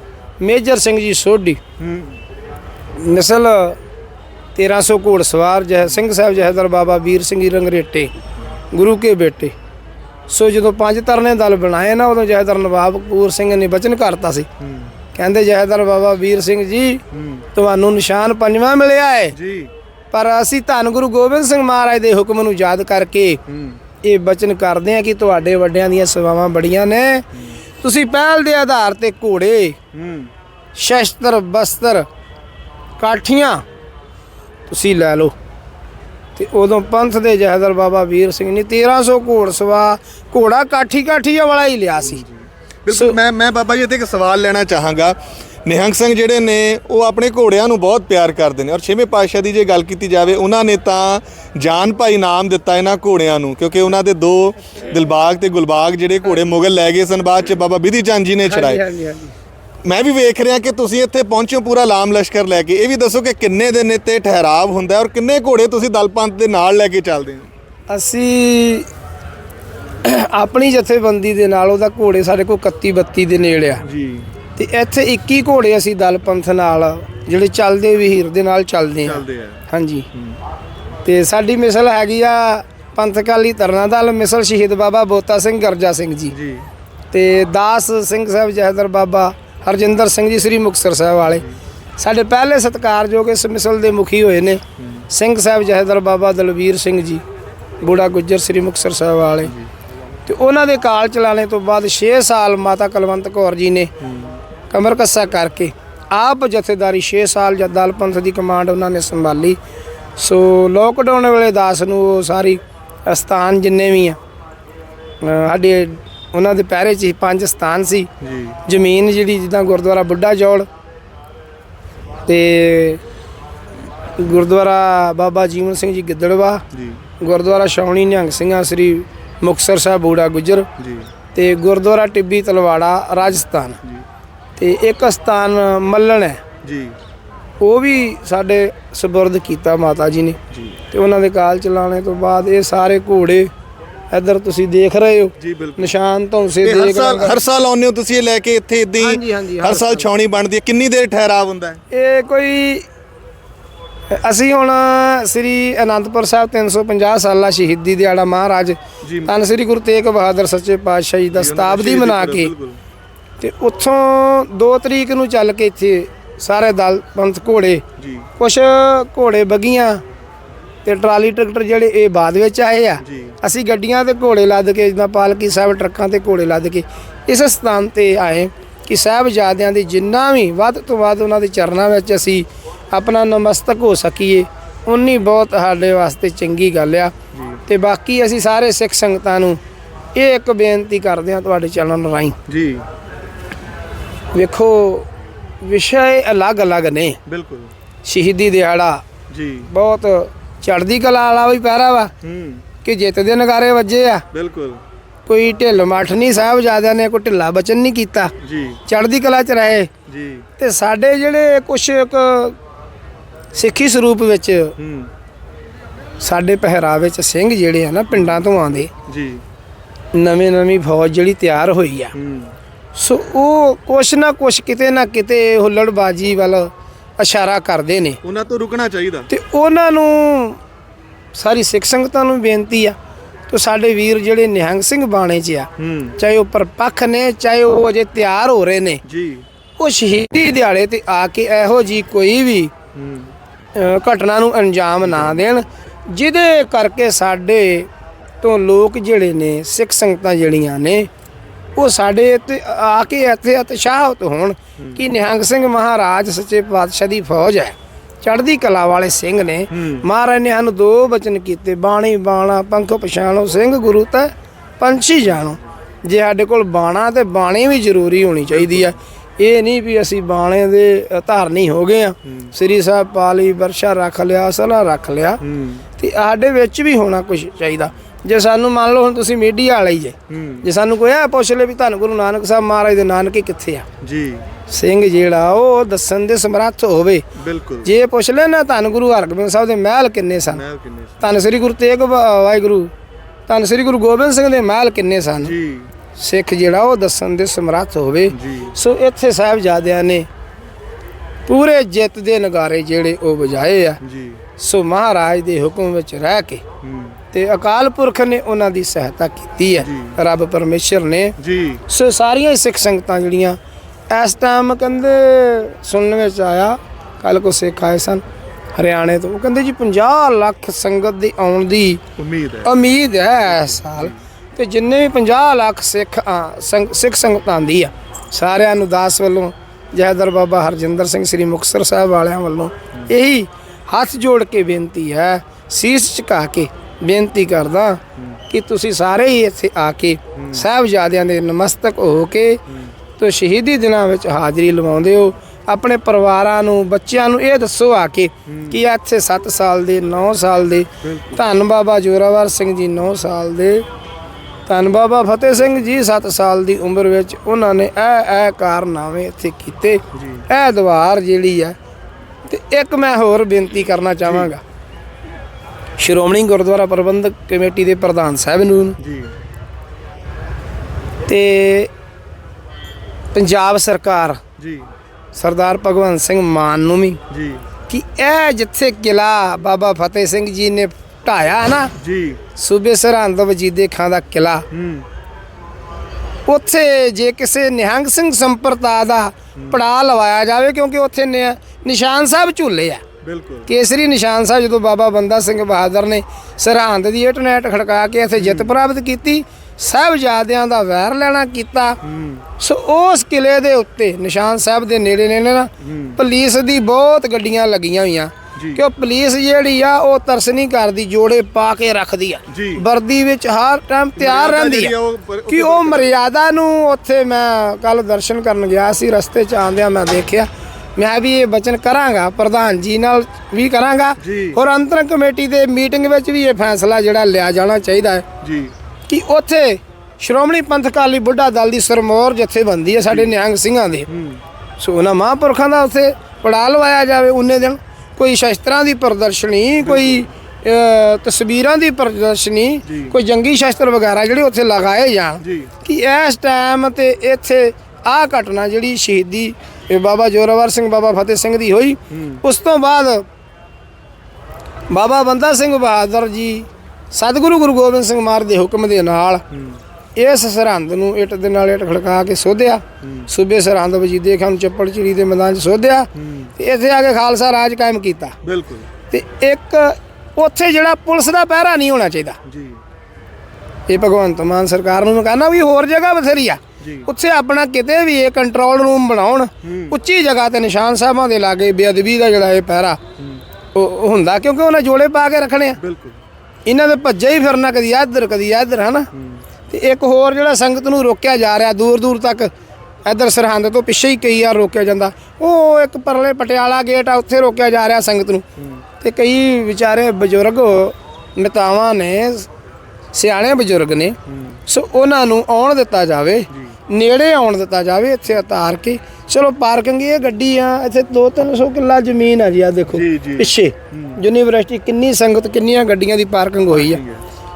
A: ਮੇਜਰ ਸਿੰਘ ਜੀ ਸੋਢੀ
B: ਹੂੰ।
A: ਨਸਲ 1300 ਘੋੜਸਵਾਰ ਜਹ ਸਿੰਘ ਸਾਹਿਬ ਜਹਦਰ ਬਾਬਾ ਵੀਰ ਸਿੰਘ ਜੀ ਰੰਗਰੇਟੇ ਗੁਰੂ ਕੇ ਬੇਟੇ। ਸੋ ਜਦੋਂ ਪੰਜ ਤਰਨੇ ਦਲ ਬਣਾਏ ਨਾ ਉਦੋਂ ਜਹਦਰ ਨਵਾਬ ਕਪੂਰ ਸਿੰਘ ਨੇ ਬਚਨ ਕਰਤਾ ਸੀ। ਕਹਿੰਦੇ ਜਹਦਰ ਬਾਬਾ ਵੀਰ ਸਿੰਘ ਜੀ ਤੁਹਾਨੂੰ ਨਿਸ਼ਾਨ ਪੰਜਵਾਂ ਮਿਲਿਆ ਹੈ
B: ਜੀ।
A: ਪਰ ਅਸੀਂ ਧੰਨ ਗੁਰੂ ਗੋਬਿੰਦ ਸਿੰਘ ਮਹਾਰਾਜ ਦੇ ਹੁਕਮ ਨੂੰ ਯਾਦ ਕਰਕੇ ਇਹ ਬਚਨ ਕਰਦੇ ਹਾਂ ਕਿ ਤੁਹਾਡੇ ਵੱਡਿਆਂ ਦੀਆਂ ਸੇਵਾਵਾਂ ਬੜੀਆਂ ਨੇ। ਤੁਸੀਂ ਪਹਿਲ ਦੇ ਆਧਾਰ ਤੇ ਘੋੜੇ
B: ਹੂੰ।
A: ਸ਼ਸਤਰ ਬਸਤਰ ਕਾਠੀਆਂ ਤੁਸੀਂ ਲੈ ਲਓ। ਤੇ ਉਦੋਂ ਪੰਥ ਦੇ ਜਹਦਰ ਬਾਬਾ ਵੀਰ ਸਿੰਘ ਨੇ 1300 ਘੋੜਸਵਾ ਘੋੜਾ ਕਾਠੀ ਕਾਠੀਆਂ ਵਾਲਾ ਹੀ ਲਿਆ ਸੀ।
B: ਬਿਲਕੁਲ ਮੈਂ ਮੈਂ ਬਾਬਾ ਜੀ ਇੱਥੇ ਇੱਕ ਸਵਾਲ ਲੈਣਾ ਚਾਹਾਂਗਾ। ਨਿਹੰਗ ਸਿੰਘ ਜਿਹੜੇ ਨੇ ਉਹ ਆਪਣੇ ਘੋੜਿਆਂ ਨੂੰ ਬਹੁਤ ਪਿਆਰ ਕਰਦੇ ਨੇ। ਔਰ ਛੇਵੇਂ ਪਾਤਸ਼ਾਹ ਦੀ ਜੇ ਗੱਲ ਕੀਤੀ ਜਾਵੇ ਉਹਨਾਂ ਨੇ ਤਾਂ ਜਾਨ ਭਾਈ ਨਾਮ ਦਿੱਤਾ ਇਹਨਾਂ ਘੋੜਿਆਂ ਨੂੰ ਕਿਉਂਕਿ ਉਹਨਾਂ ਦੇ ਦੋ ਦਿਲਬਾਗ ਤੇ ਗੁਲਬਾਗ ਜਿਹੜੇ ਘੋੜੇ ਮੁਗਲ ਲੈ ਗਏ ਸਨ ਬਾਅਦ ਚ ਬਾਬਾ ਬਿਧੀ ਚੰਦ ਜੀ ਨੇ ਛੜਾਏ
A: ਹਾਂਜੀ ਹਾਂਜੀ।
B: ਮੈਂ ਵੀ ਵੇਖ ਰਿਹਾ ਕਿ ਤੁਸੀਂ ਇੱਥੇ ਪਹੁੰਚੇ ਹੋ ਪੂਰਾ ਲਾਮ ਲਸ਼ਕਰ ਲੈ ਕੇ। ਇਹ ਵੀ ਦੱਸੋ ਕਿ ਕਿੰਨੇ ਦਿਨ ਇੱਥੇ ਠਹਿਰਾਵ ਹੁੰਦਾ ਔਰ ਕਿੰਨੇ ਘੋੜੇ ਤੁਸੀਂ ਦਲਪੰਥ ਦੇ ਨਾਲ ਲੈ ਕੇ ਚੱਲਦੇ ਹੋ?
A: ਅਸੀਂ ਆਪਣੀ ਜਥੇਬੰਦੀ ਦੇ ਨਾਲ ਉਹਦਾ ਘੋੜੇ ਸਾਡੇ ਕੋਲ 31 32 ਦੇ ਨੇੜੇ ਆ।
B: ਜੀ।
A: ਤੇ ਇੱਥੇ 21 ਘੋੜੇ ਅਸੀਂ ਦਲ ਪੰਥ ਨਾਲ ਜਿਹੜੇ ਚੱਲਦੇ ਵੀਰ ਦੇ ਨਾਲ ਚੱਲਦੇ ਆ।
B: ਚੱਲਦੇ ਆ।
A: ਹਾਂਜੀ। ਤੇ ਸਾਡੀ ਮਿਸਲ ਹੈਗੀ ਆ ਪੰਥਕਾਲੀ ਤਰਨਾ ਦਲ ਮਿਸਲ ਸ਼ਹੀਦ ਬਾਬਾ ਬੋਤਾ ਸਿੰਘ ਗਰਜਾ ਸਿੰਘ ਜੀ।
B: ਜੀ।
A: ਤੇ ਦਾਸ ਸਿੰਘ ਸਾਹਿਬ ਜਹਦਰ ਬਾਬਾ ਹਰਜਿੰਦਰ ਸਿੰਘ ਜੀ, ਸ੍ਰੀ ਮੁਕਤਸਰ ਸਾਹਿਬ ਵਾਲੇ। ਸਾਡੇ ਪਹਿਲੇ ਸਤਿਕਾਰਯੋਗ ਇਸ ਮਿਸਲ ਦੇ ਮੁਖੀ ਹੋਏ ਨੇ ਸਿੰਘ ਸਾਹਿਬ ਜਹਦਰ ਬਾਬਾ ਦਲਵੀਰ ਸਿੰਘ ਜੀ, ਬੂੜਾ ਗੁੱਜਰ, ਸ੍ਰੀ ਮੁਕਤਸਰ ਸਾਹਿਬ ਵਾਲੇ। ਤੇ ਉਹਨਾਂ ਦੇ ਕਾਲ ਚਲਾਣੇ ਤੋਂ ਬਾਅਦ 6 ਸਾਲ ਮਾਤਾ ਕਲਵੰਤ ਕੌਰ ਜੀ ਨੇ ਕਮਰ ਕੱਸਾ ਕਰਕੇ ਆਪ ਜਥੇਦਾਰੀ 6 ਸਾਲ ਜਦ ਦਲ ਪੰਥ ਦੀ ਕਮਾਂਡ ਉਹਨਾਂ ਨੇ ਸੰਭਾਲੀ। ਸੋ ਲੋਕਡਾਊਨ ਵੇਲੇ ਦਾਸ ਨੂੰ ਉਹ ਸਾਰੀ ਅਸਥਾਨ ਜਿੰਨੇ ਵੀ ਆ ਸਾਡੇ ਉਹਨਾਂ ਦੇ ਪਹਿਰੇ 'ਚ ਹੀ ਪੰਜ ਸਥਾਨ ਸੀ।
B: ਜੀ।
A: ਜ਼ਮੀਨ ਜਿਹੜੀ ਜਿੱਦਾਂ ਗੁਰਦੁਆਰਾ ਬੁੱਢਾ ਜੋੜ ਤੇ ਗੁਰਦੁਆਰਾ ਬਾਬਾ ਜੀਵਨ ਸਿੰਘ ਜੀ ਗਿੱਦੜਵਾ
B: ਜੀ।
A: ਗੁਰਦੁਆਰਾ ਸ਼ੌਣੀ ਨਿਹੰਗ ਸਿੰਘਾਂ ਸ੍ਰੀ ਮੁਕਤਸਰ ਸਾਹਿਬ ਬੂੜਾ ਗੁੱਜਰ
B: ਜੀ।
A: ਤੇ ਗੁਰਦੁਆਰਾ ਟਿੱਬੀ ਤਲਵਾੜਾ ਰਾਜਸਥਾਨ।
B: ਜੀ।
A: ਤੇ ਇੱਕ ਸਥਾਨ ਮੱਲਣ ਹੈ।
B: ਜੀ।
A: ਉਹ ਵੀ ਸਾਡੇ ਸਬੁਰਦ ਕੀਤਾ ਮਾਤਾ ਜੀ ਨੇ।
B: ਜੀ।
A: ਤੇ ਉਹਨਾਂ ਦੇ ਕਾਲ ਚਲਾਣੇ ਤੋਂ ਬਾਅਦ ਇਹ ਸਾਰੇ ਘੋੜੇ ਇੱਧਰ ਤੁਸੀਂ ਦੇਖ ਰਹੇ ਹੋ।
B: ਜੀ ਬਿਲਕੁਲ।
A: ਨਿਸ਼ਾਨ ਧੌਂਸੇ
B: ਇਹ ਹਰ ਸਾਲ ਹਰ ਸਾਲ ਆਉਂਦੇ ਹੋ ਤੁਸੀਂ ਇਹ ਲੈ ਕੇ ਇੱਥੇ ਇਦਾਂ
A: ਹਾਂਜੀ,
B: ਹੀ ਹਰ
A: ਹਰ
B: ਸਾਲ ਛਾਉਣੀ ਬਣਦੀ ਹੈ। ਕਿੰਨੀ ਦੇਰ ਠਹਿਰਾਵ ਹੁੰਦਾ ਹੈ?
A: ਇਹ ਕੋਈ ਅਸੀਂ ਹੁਣ ਸ੍ਰੀ ਅਨੰਦਪੁਰ ਸਾਹਿਬ 350 ਸਾਲਾ ਸ਼ਹੀਦੀ ਦਿਹਾੜਾ ਮਹਾਰਾਜ
B: ਜੀ।
A: ਸ੍ਰੀ ਗੁਰੂ ਤੇਗ ਬਹਾਦਰ ਸੱਚੇ ਪਾਤਸ਼ਾਹ ਜੀ ਦਾ ਸ਼ਤਾਬਦੀ ਮਨਾ ਕੇ।
B: ਬਿਲਕੁਲ।
A: ਤੇ ਉੱਥੋਂ 2 ਤਰੀਕ ਨੂੰ ਚੱਲ ਕੇ ਇੱਥੇ ਸਾਰੇ ਦਲ ਪੰਥ ਘੋੜੇ
B: ਜੀ।
A: ਕੁਛ ਘੋੜੇ ਬੱਗੀਆਂ ਤੇ ਟਰਾਲੀ ਟਰੈਕਟਰ ਜਿਹੜੇ ਇਹ ਬਾਅਦ ਵਿੱਚ ਆਏ ਆ। ਅਸੀਂ ਗੱਡੀਆਂ ਤੇ ਘੋੜੇ ਲੱਦ ਕੇ ਜਿੱਦਾਂ ਪਾਲਕੀ ਸਾਹਿਬ ਟਰੱਕਾਂ ਤੇ ਘੋੜੇ ਲੱਦ ਕੇ ਇਸ ਸਥਾਨ ਤੇ ਆਏ ਕਿ ਸਾਹਿਬਜ਼ਾਦਿਆਂ ਦੀ ਜਿੰਨਾ ਵੀ ਵੱਧ ਤੋਂ ਵੱਧ ਉਹਨਾਂ ਦੇ ਚਰਨਾਂ ਵਿੱਚ ਅਸੀਂ ਆਪਣਾ ਨਮਸਤਕ ਹੋ ਸਕੀਏ ਉਨੀ ਬਹੁਤ ਸਾਡੇ ਵਾਸਤੇ ਚੰਗੀ ਗੱਲ ਆ। ਤੇ ਬਾਕੀ ਅਸੀਂ ਸਾਰੇ ਸਿੱਖ ਸੰਗਤਾਂ ਨੂੰ ਇਹ ਇੱਕ ਬੇਨਤੀ ਕਰਦੇ ਹਾਂ ਤੁਹਾਡੇ ਚੈਨਲ ਰਾਹੀਂ।
B: ਜੀ।
A: ਵੇਖੋ ਵਿਸ਼ੇ ਅਲੱਗ-ਅਲੱਗ ਨੇ।
B: ਬਿਲਕੁਲ।
A: ਸ਼ਹੀਦੀ ਦਿਹਾੜਾ
B: ਜੀ।
A: ਬਹੁਤ ਚੜ੍ਹਦੀ ਕਲਾ ਵਾਲਾ ਵੀ ਪਹਿਰਾ ਵਾ।
B: ਹੂੰ।
A: ਕਿ ਜਿੱਤ ਦੇ ਨਗਾਰੇ ਵੱਜੇ ਆ।
B: ਬਿਲਕੁਲ।
A: ਕੋਈ ਢਿੱਲ ਮੱਠ ਨਹੀਂ ਸਾਹਿਬਜ਼ਾਦਿਆਂ ਨੇ ਕੋਈ ਢਿੱਲਾ ਬਚਨ ਨਹੀਂ ਕੀਤਾ।
B: ਜੀ।
A: ਚੜ੍ਹਦੀ ਕਲਾ ਚ ਰਹੇ।
B: ਜੀ।
A: ਤੇ ਸਾਡੇ ਜਿਹੜੇ ਕੁਛ ਇੱਕ ਸਿੱਖੀ ਸਰੂਪ ਵਿੱਚ
B: ਹੂੰ।
A: ਸਾਡੇ ਪਹਿਰਾਵੇ ਚ ਸਿੰਘ ਜਿਹੜੇ ਆ ਨਾ ਪਿੰਡਾਂ ਤੋਂ ਆਉਂਦੇ।
B: ਜੀ।
A: ਨਵੇਂ ਨਵੀਂ ਫੌਜ ਜਿਹੜੀ ਤਿਆਰ ਹੋਈ ਆ।
B: ਹੂੰ।
A: ਸੋ ਉਹ ਕੁਛ ਨਾ ਕੁਛ ਕਿਤੇ ਨਾ ਕਿਤੇ ਹੁੱਲੜਬਾਜੀ ਵੱਲ ਇਸ਼ਾਰਾ ਕਰਦੇ ਨੇ।
B: ਉਹਨਾਂ ਤੋਂ ਰੁਕਣਾ ਚਾਹੀਦਾ।
A: ਤੇ ਉਹਨਾਂ ਨੂੰ ਸਾਰੀ ਸਿੱਖ ਸੰਗਤਾਂ ਨੂੰ ਬੇਨਤੀ ਆ ਤੇ ਸਾਡੇ ਵੀਰ ਜਿਹੜੇ ਨਿਹੰਗ ਸਿੰਘ ਬਾਣੇ 'ਚ ਆ ਚਾਹੇ ਉਹ ਪਰਪੱਖ ਨੇ ਚਾਹੇ ਉਹ ਅਜੇ ਤਿਆਰ ਹੋ ਰਹੇ ਨੇ।
B: ਜੀ।
A: ਉਹ ਸ਼ਹੀਦੀ ਦਿਹਾੜੇ ਤੇ ਆ ਕੇ ਇਹੋ ਜੀ ਕੋਈ ਵੀ ਘਟਨਾ ਨੂੰ ਅੰਜਾਮ ਨਾ ਦੇਣ ਜਿਹਦੇ ਕਰਕੇ ਸਾਡੇ ਤੋਂ ਲੋਕ ਜਿਹੜੇ ਨੇ ਸਿੱਖ ਸੰਗਤਾਂ ਜਿਹੜੀਆਂ ਨੇ ਉਹ ਸਾਡੇ ਇੱਥੇ ਆ ਕੇ ਇੱਥੇ ਉਤਸ਼ਾਹਤ ਹੋਣ ਕਿ ਨਿਹੰਗ ਸਿੰਘ ਮਹਾਰਾਜ ਸੱਚੇ ਪਾਤਸ਼ਾਹ ਦੀ ਫੌਜ ਹੈ। ਚੜ੍ਹਦੀ ਕਲਾ ਵਾਲੇ ਸਿੰਘ ਨੇ। ਮਹਾਰਾਜ ਨੇ ਸਾਨੂੰ ਦੋ ਬਚਨ ਕੀਤੇ ਬਾਣੀ ਬਾਣਾ ਪੰਖ ਪਛਾਣੋ ਸਿੰਘ ਗੁਰੂ ਤੈ ਪੰਛੀ ਜਾਣੋ। ਜੇ ਸਾਡੇ ਕੋਲ ਬਾਣਾ ਤੇ ਬਾਣੀ ਵੀ ਜ਼ਰੂਰੀ ਹੋਣੀ ਚਾਹੀਦੀ ਹੈ ਇਹ ਨਹੀਂ ਵੀ ਅਸੀਂ ਬਾਣੇ ਦੇ ਧਾਰਨੀ ਹੋ ਗਏ ਆ। ਸ੍ਰੀ ਸਾਹਿਬ ਪਾਲੀ ਵਰਸ਼ਾ ਰੱਖ ਲਿਆ ਸਲਾ ਰੱਖ ਲਿਆ ਤੇ ਸਾਡੇ ਵਿੱਚ ਵੀ ਹੋਣਾ ਕੁਝ ਚਾਹੀਦਾ। ਜੇ ਸਾਨੂੰ ਮੰਨ ਲਓ ਹੁਣ ਤੁਸੀਂ ਮੀਡੀਆ ਵਾਲੇ ਹੀ ਜੇ ਜੇ ਸਾਨੂੰ ਕੋਈ ਆ ਪੁੱਛ ਲੈ ਵੀ ਧੰਨ ਗੁਰੂ ਨਾਨਕ ਸਾਹਿਬ ਮਹਾਰਾਜ ਦੇ ਨਾਨਕੇ ਕਿੱਥੇ ਆ?
B: ਜੀ।
A: ਸਿੰਘ ਜਿਹੜਾ ਉਹ ਦੱਸਣ ਦੇ ਸਮਰੱਥ ਹੋਵੇ।
B: ਬਿਲਕੁਲ।
A: ਜੇ ਪੁੱਛ ਲੈ ਨਾ ਧੰਨ ਗੁਰੂ ਹਰਗੋਬਿੰਦ ਸਾਹਿਬ ਦੇ ਮਹਿਲ ਕਿੰਨੇ ਸਨ? ਧੰਨ ਸ੍ਰੀ ਗੁਰੂ ਤੇਗ ਵਾਹਿਗੁਰੂ ਧੰਨ ਸ੍ਰੀ ਗੁਰੂ ਗੋਬਿੰਦ ਸਿੰਘ ਦੇ ਮਹਿਲ ਕਿੰਨੇ ਸਨ?
B: ਜੀ।
A: ਸਿੱਖ ਜਿਹੜਾ ਉਹ ਦੱਸਣ ਦੇ ਸਮਰੱਥ ਹੋਵੇ। ਸੋ ਇੱਥੇ ਸਾਹਿਬਜ਼ਾਦਿਆਂ ਨੇ ਪੂਰੇ ਜਿੱਤ ਦੇ ਨਗਾਰੇ ਜਿਹੜੇ ਉਹ ਵਜਾਏ ਆ।
B: ਜੀ।
A: ਸੋ ਮਹਾਰਾਜ ਦੇ ਹੁਕਮ ਵਿੱਚ ਰਹਿ ਕੇ
B: ਹੂੰ।
A: ਤੇ ਅਕਾਲ ਪੁਰਖ ਨੇ ਉਹਨਾਂ ਦੀ ਸਹਾਇਤਾ ਕੀਤੀ ਹੈ। ਰੱਬ ਪਰਮੇਸ਼ਰ ਨੇ।
B: ਜੀ।
A: ਸੋ ਸਾਰੀਆਂ ਹੀ ਸਿੱਖ ਸੰਗਤਾਂ ਜਿਹੜੀਆਂ ਇਸ ਟਾਈਮ ਕਹਿੰਦੇ ਸੁਣਨ ਵਿੱਚ ਆਇਆ ਕੱਲ ਕੋ ਸਿੱਖ ਆਏ ਸਨ ਹਰਿਆਣੇ ਤੋਂ। ਉਹ ਕਹਿੰਦੇ ਜੀ 50 ਲੱਖ ਸੰਗਤ ਦੀ ਆਉਣ ਦੀ
B: ਉਮੀਦ ਹੈ।
A: ਉਮੀਦ ਹੈ ਇਸ ਸਾਲ। ਤੇ ਜਿੰਨੇ ਵੀ 50 ਲੱਖ ਸਿੱਖ ਸਿੱਖ ਸੰਗਤ ਆਂਦੀ ਆ ਸਾਰਿਆਂ ਨੂੰ ਦਾਸ ਵੱਲੋਂ ਜਹਦਰ ਬਾਬਾ ਹਰਜਿੰਦਰ ਸਿੰਘ ਸ੍ਰੀ ਮੁਕਤਸਰ ਸਾਹਿਬ ਵਾਲਿਆਂ ਵੱਲੋਂ ਇਹੀ ਹੱਥ ਜੋੜ ਕੇ ਬੇਨਤੀ ਹੈ ਸੀਸ ਝੁਕਾ ਕੇ ਬੇਨਤੀ ਕਰਦਾ ਕਿ ਤੁਸੀਂ ਸਾਰੇ ਹੀ ਇੱਥੇ ਆ ਕੇ ਸਾਹਿਬਜ਼ਾਦਿਆਂ ਦੇ ਨਮਸਤਕ ਹੋ ਕੇ ਤੋ ਸ਼ਹੀਦੀ ਦਿਨਾਂ ਵਿੱਚ ਹਾਜ਼ਰੀ ਲਵਾਉਂਦੇ ਹੋ। ਆਪਣੇ ਪਰਿਵਾਰਾਂ ਨੂੰ ਬੱਚਿਆਂ ਨੂੰ ਇਹ ਦੱਸੋ ਆ ਕੇ ਕਿ ਇੱਥੇ 7 ਸਾਲ ਦੇ 9 ਸਾਲ ਦੇ। ਧੰਨ ਬਾਬਾ ਜੋਰਾਵਰ ਸਿੰਘ ਜੀ 9 ਸਾਲ ਦੇ। ਧੰਨ ਬਾਬਾ ਫਤਿਹ ਸਿੰਘ ਜੀ 7 ਸਾਲ ਦੀ ਉਮਰ ਵਿੱਚ ਉਹਨਾਂ ਨੇ ਇਹ ਇਹ ਕਾਰਨਾਮੇ ਇੱਥੇ ਕੀਤੇ। ਇਹ ਦਵਾਰ ਜਿਹੜੀ ਹੈ ਤੇ ਇੱਕ ਮੈਂ ਹੋਰ ਬੇਨਤੀ ਕਰਨਾ ਚਾਹਾਂਗਾ। ਸ਼੍ਰੋਮਣੀ ਗੁਰਦੁਆਰਾ ਪ੍ਰਬੰਧਕ ਕਮੇਟੀ ਦੇ ਪ੍ਰਧਾਨ ਸਾਹਿਬ ਨੂੰ।
B: ਜੀ।
A: ਤੇ ਪੰਜਾਬ ਸਰਕਾਰ
B: ਜੀ।
A: ਸਰਦਾਰ ਭਗਵੰਤ ਸਿੰਘ ਮਾਨ ਨੂੰ ਵੀ
B: ਜੀ।
A: ਕਿ ਇਹ ਜਿੱਥੇ ਕਿਲਾ ਬਾਬਾ ਫਤਿਹ ਸਿੰਘ ਜੀ ਨੇ ਢਾਇਆ ਨਾ
B: ਜੀ।
A: ਸੂਬੇ ਸਰਹੰਦ ਵਜੀਦੇ ਖਾਂ ਦਾ ਕਿਲਾ।
B: ਹੂੰ।
A: ਉੱਥੇ ਜੇ ਕਿਸੇ ਨਿਹੰਗ ਸਿੰਘ ਸੰਪਰਦਾ ਦਾ ਪੜਾ ਲਵਾਇਆ ਜਾਵੇ ਕਿਉਂਕਿ ਉੱਥੇ ਨਿਸ਼ਾਨ ਸਾਹਿਬ ਝੂਲੇ ਆ।
B: ਬਿਲਕੁਲ।
A: ਕੇਸਰੀ ਨਿਸ਼ਾਨ ਸਾਹਿਬ ਜਦੋਂ ਬਾਬਾ ਬੰਦਾ ਸਿੰਘ ਬਹਾਦਰ ਨੇ ਸਰਹੰਦ ਦੀ ਇੰਟਰਨੈਟ ਖੜਕਾ ਕੇ ਇੱਥੇ ਜਿੱਤ ਪ੍ਰਾਪਤ ਕੀਤੀ ਸਾਹਿਬਜ਼ਾਦਿਆਂ ਦਾ ਵੈਰ ਲੈਣਾ ਕੀਤਾ। ਸੋ ਉਸ ਕਿਲੇ ਦੇ ਉੱਤੇ ਨਿਸ਼ਾਨ ਸਾਹਿਬ ਦੇ ਨੇੜੇ ਨੇੜੇ ਨਾ ਪੁਲਿਸ ਦੀ ਬਹੁਤ ਗੱਡੀਆਂ ਲੱਗੀਆਂ ਹੋਈਆਂ।
B: ਜੀ।
A: ਕਿਉਂ ਪੁਲਿਸ ਜਿਹੜੀ ਆ ਉਹ ਤਰਸ ਨਹੀਂ ਕਰਦੀ ਜੋੜੇ ਪਾ ਕੇ ਰੱਖਦੀ ਆ। ਵਰਦੀ ਵਿੱਚ ਹਰ ਟਾਈਮ ਤਿਆਰ ਰਹਿੰਦੀ ਆ।
B: ਉਹ
A: ਕਿ ਉਹ ਮਰਿਆਦਾ ਨੂੰ ਉੱਥੇ ਮੈਂ ਕੱਲ ਦਰਸ਼ਨ ਕਰਨ ਗਿਆ ਸੀ ਰਸਤੇ 'ਚ ਆਉਂਦਿਆਂ ਮੈਂ ਦੇਖਿਆ। ਮੈਂ ਵੀ ਇਹ ਬਚਨ ਕਰਾਂਗਾ ਪ੍ਰਧਾਨ ਜੀ ਨਾਲ ਵੀ ਕਰਾਂਗਾ।
B: ਜੀ।
A: ਔਰ ਅੰਤਰੰਗ ਕਮੇਟੀ ਦੇ ਮੀਟਿੰਗ ਵਿੱਚ ਵੀ ਇਹ ਫੈਸਲਾ ਜਿਹੜਾ ਲਿਆ ਜਾਣਾ ਚਾਹੀਦਾ ਹੈ।
B: ਜੀ।
A: ਕਿ ਉੱਥੇ ਸ਼੍ਰੋਮਣੀ ਪੰਥ ਅਕਾਲੀ ਬੁੱਢਾ ਦਲ ਦੀ ਸਰਮੌਰ ਜਥੇਬੰਦੀ ਹੈ ਸਾਡੇ ਨਿਹੰਗ ਸਿੰਘਾਂ ਦੇ। ਸੋ ਉਹਨਾਂ ਮਹਾਂਪੁਰਖਾਂ ਦਾ ਉੱਥੇ ਪੜਾ ਲਵਾਇਆ ਜਾਵੇ ਉਹਨੇ ਦਿਨ। ਕੋਈ ਸ਼ਸਤਰਾਂ ਦੀ ਪ੍ਰਦਰਸ਼ਨੀ ਕੋਈ ਅ, ਤਸਵੀਰਾਂ ਦੀ ਪ੍ਰਦਰਸ਼ਨੀ ਕੋਈ ਜੰਗੀ ਸ਼ਸਤਰ ਵਗੈਰਾ ਜਿਹੜੇ ਉੱਥੇ ਲਗਾਏ ਜਾਣ।
B: ਜੀ।
A: ਕਿ ਇਸ ਟਾਈਮ ਤੇ ਇੱਥੇ ਆਹ ਘਟਨਾ ਜਿਹੜੀ ਸ਼ਹੀਦੀ ਇਹ ਬਾਬਾ ਜੋਰਾਵਰ ਸਿੰਘ ਬਾਬਾ ਫਤਿਹ ਸਿੰਘ ਦੀ ਹੋਈ ਉਸ ਤੋਂ ਬਾਅਦ ਬਾਬਾ ਬੰਦਾ ਸਿੰਘ ਬਹਾਦਰ ਜੀ ਸਤਿਗੁਰੂ ਗੁਰੂ ਗੋਬਿੰਦ ਸਿੰਘ ਮਹਾਰਾਜ ਦੇ ਹੁਕਮ ਦੇ ਨਾਲ ਇਸ ਸਰਹੰਦ ਨੂੰ ਇੱਟ ਦੇ ਨਾਲ ਇੱਟ ਖੜਕਾ ਕੇ ਸੋਧਿਆ। ਸੂਬੇ ਸਰਹੰਦ ਵਜੀਦੇ ਖਾਨ ਚੱਪੜ ਚਿੜੀ ਦੇ ਮੈਦਾਨ 'ਚ ਸੋਧਿਆ ਤੇ ਇੱਥੇ ਆ ਕੇ ਖਾਲਸਾ ਰਾਜ ਕਾਇਮ ਕੀਤਾ।
B: ਬਿਲਕੁਲ।
A: ਤੇ ਇੱਕ ਉੱਥੇ ਜਿਹੜਾ ਪੁਲਿਸ ਦਾ ਪਹਿਰਾ ਨਹੀਂ ਹੋਣਾ ਚਾਹੀਦਾ।
B: ਜੀ।
A: ਇਹ ਭਗਵੰਤ ਮਾਨ ਸਰਕਾਰ ਨੂੰ ਮੈਂ ਕਹਿੰਦਾ ਵੀ ਹੋਰ ਜਗ੍ਹਾ ਬਥੇਰੀ ਆ। ਉੱਥੇ ਆਪਣਾ ਕਿਤੇ ਵੀ ਇਹ ਕੰਟਰੋਲ ਰੂਮ ਬਣਾਉਣ ਉੱਚੀ ਜਗ੍ਹਾ ਤੇ ਨਿਸ਼ਾਨ ਸਾਹਿਬਾਂ ਦੇ ਲਾਗੇ ਬੇਅਦਬੀ ਦਾ ਜਿਹੜਾ ਇਹ ਪਹਿਰਾ ਉਹ ਹੁੰਦਾ ਕਿਉਂਕਿ ਉਹਨੇ ਜੋੜੇ ਪਾ ਕੇ ਰੱਖਣੇ ਆ।
B: ਬਿਲਕੁਲ।
A: ਇਹਨਾਂ ਦੇ ਭੱਜੇ ਹੀ ਫਿਰਨਾ ਕਦੀ ਇੱਧਰ ਕਦੀ ਇੱਧਰ ਹਨਾ? ਤੇ ਇੱਕ ਹੋਰ ਜਿਹੜਾ ਸੰਗਤ ਨੂੰ ਰੋਕਿਆ ਜਾ ਰਿਹਾ ਦੂਰ ਦੂਰ ਤੱਕ ਇੱਧਰ ਸਰਹੰਦ ਤੋਂ ਪਿੱਛੇ ਹੀ ਕਈ ਵਾਰ ਰੋਕਿਆ ਜਾਂਦਾ। ਉਹ ਇੱਕ ਪਰਲੇ ਪਟਿਆਲਾ ਗੇਟ ਆ ਉੱਥੇ ਰੋਕਿਆ ਜਾ ਰਿਹਾ ਸੰਗਤ ਨੂੰ। ਤੇ ਕਈ ਵਿਚਾਰੇ ਬਜ਼ੁਰਗ ਨੇਤਾਵਾਂ ਨੇ ਸਿਆਣੇ ਬਜ਼ੁਰਗ ਨੇ। ਸੋ ਉਹਨਾਂ ਨੂੰ ਆਉਣ ਦਿੱਤਾ ਜਾਵੇ ਨੇੜੇ ਆਉਣ ਦਿੱਤਾ ਜਾਵੇ ਇੱਥੇ ਉਤਾਰ ਕੇ। ਚਲੋ ਪਾਰਕਿੰਗ ਇਹ ਗੱਡੀ ਆ ਇੱਥੇ 2-300 ਕਿੱਲਾ ਜ਼ਮੀਨ ਆ ਜੀ ਆ ਦੇਖੋ। ਪਿੱਛੇ। ਯੂਨੀਵਰਸਿਟੀ ਕਿੰਨੀ ਸੰਗਤ ਕਿੰਨੀਆਂ ਗੱਡੀਆਂ ਦੀ ਪਾਰਕਿੰਗ ਹੋਈ ਆ।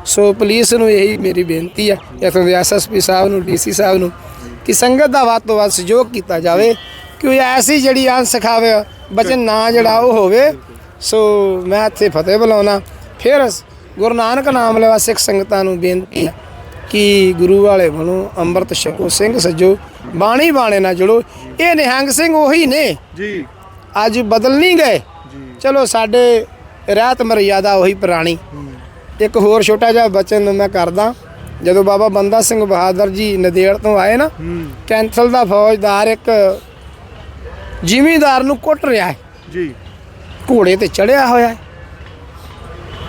A: ਸੋ ਪੁਲਿਸ ਨੂੰ ਇਹੀ ਮੇਰੀ ਬੇਨਤੀ ਆ ਇੱਥੋਂ ਦੇ ਐਸਐਸਪੀ ਸਾਹਿਬ ਨੂੰ ਡੀਸੀ ਸਾਹਿਬ ਨੂੰ ਕਿ ਸੰਗਤ ਦਾ ਵੱਧ ਤੋਂ ਵੱਧ ਸਹਿਯੋਗ ਕੀਤਾ ਜਾਵੇ ਕਿ ਉਹ ਐਸੀ ਜਿਹੜੀ ਅੰਸ ਸਿਖਾਵੇ ਬਚਨ ਨਾ ਜਿਹੜਾ ਉਹ ਹੋਵੇ। ਸੋ ਮੈਂ ਇੱਥੇ ਫਤਿਹ ਬੁਲਾਉਣਾ। ਫਿਰ ਗੁਰੂ ਨਾਨਕ ਨਾਮ ਲੈਵਾ ਸਿੱਖ ਸੰਗਤਾਂ ਨੂੰ ਬੇਨਤੀ ਹੈ ਕਿ ਗੁਰੂ ਵਾਲੇ ਬਣੋ ਅੰਮ੍ਰਿਤ ਛਕੋ ਸਿੰਘ ਸੱਜੋ ਬਾਣੀ ਬਾਣੇ ਨਾਲ ਜੁੜੋ। ਇਹ ਨਿਹੰਗ ਸਿੰਘ ਉਹੀ ਨੇ।
B: ਜੀ।
A: ਅੱਜ ਬਦਲ ਨਹੀਂ ਗਏ। ਚਲੋ ਸਾਡੇ ਰਹਿਤ ਮਰਿਆਦਾ ਉਹੀ ਪੁਰਾਣੀ। ਇੱਕ ਹੋਰ ਛੋਟਾ ਜਿਹਾ ਬਚਨ ਮੈਂ ਕਰਦਾ। ਜਦੋਂ ਬਾਬਾ ਬੰਦਾ ਸਿੰਘ ਬਹਾਦਰ ਜੀ ਨਦੇੜ ਤੋਂ ਆਏ ਨਾ ਕੈਂਥਲ ਦਾ ਫੌਜਦਾਰ ਇੱਕ ਜ਼ਿਮੀਂਦਾਰ ਨੂੰ ਕੁੱਟ ਰਿਹਾ ਹੈ।
B: ਜੀ।
A: ਘੋੜੇ ਤੇ ਚੜਿਆ ਹੋਇਆ ਹੈ।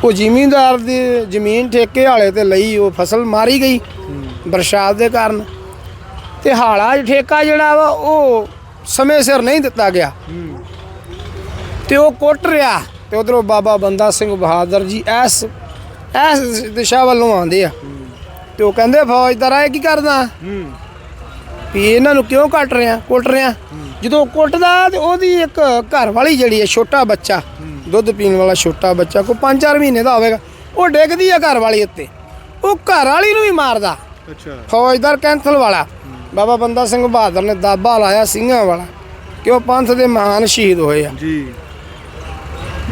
A: ਉਹ ਜ਼ਿਮੀਂਦਾਰ ਦੀ ਜ਼ਮੀਨ ਠੇਕੇ ਵਾਲੇ ਤੇ ਲਈ, ਉਹ ਫਸਲ ਮਾਰੀ ਗਈ ਬਰਸਾਤ ਦੇ ਕਾਰਨ। ਤੇ ਹਾਲਾ ਠੇਕਾ ਜਿਹੜਾ ਵਾ, ਉਹ ਸਮੇਂ ਸਿਰ ਨਹੀਂ ਦਿੱਤਾ ਗਿਆ। ਤੇ ਉਹ ਕੁੱਟ ਰਿਹਾ ਤੇ ਉਧਰੋਂ ਬਾਬਾ ਬੰਦਾ Singh Bahadur G S S ਦਿਸ਼ਾ ਵੱਲੋਂ ਆਉਂਦੇ ਆ। ਤੇ ਉਹ ਕਹਿੰਦੇ ਫੌਜਦਾਰ ਆ ਇਹ ਕੀ ਕਰਦਾ? ਵੀ ਇਹਨਾਂ ਨੂੰ ਕਿਉਂ ਕੱਟ ਰਿਆ ਕੁੱਟ ਰਿਆ ਜਦੋਂ ਕੁੱਟਦਾ ਤੇ ਉਹਦੀ ਇੱਕ ਘਰ ਵਾਲੀ ਜਿਹੜੀ ਹੈ, ਛੋਟਾ ਬੱਚਾ ਦੁੱਧ ਪੀਣ ਵਾਲਾ ਛੋਟਾ ਬੱਚਾ ਕੋਈ 5-4 ਮਹੀਨੇ ਦਾ ਹੋਵੇਗਾ ਉਹ ਡਿੱਗਦੀ ਆ ਘਰ ਵਾਲੀ ਉੱਤੇ। ਉਹ ਘਰ ਵਾਲੀ ਨੂੰ ਵੀ ਮਾਰਦਾ।
B: ਅੱਛਾ।
A: ਫੌਜਦਾਰ ਕੈਂਥਲ ਵਾਲਾ। ਬਾਬਾ ਬੰਦਾ ਸਿੰਘ ਬਹਾਦਰ ਨੇ ਦਾਬਾ ਲਾਇਆ ਸਿੰਘਾਂ ਵਾਲਾ ਕਿ ਉਹ ਪੰਥ ਦੇ ਮਹਾਨ ਸ਼ਹੀਦ ਹੋਏ ਆ।
B: ਜੀ।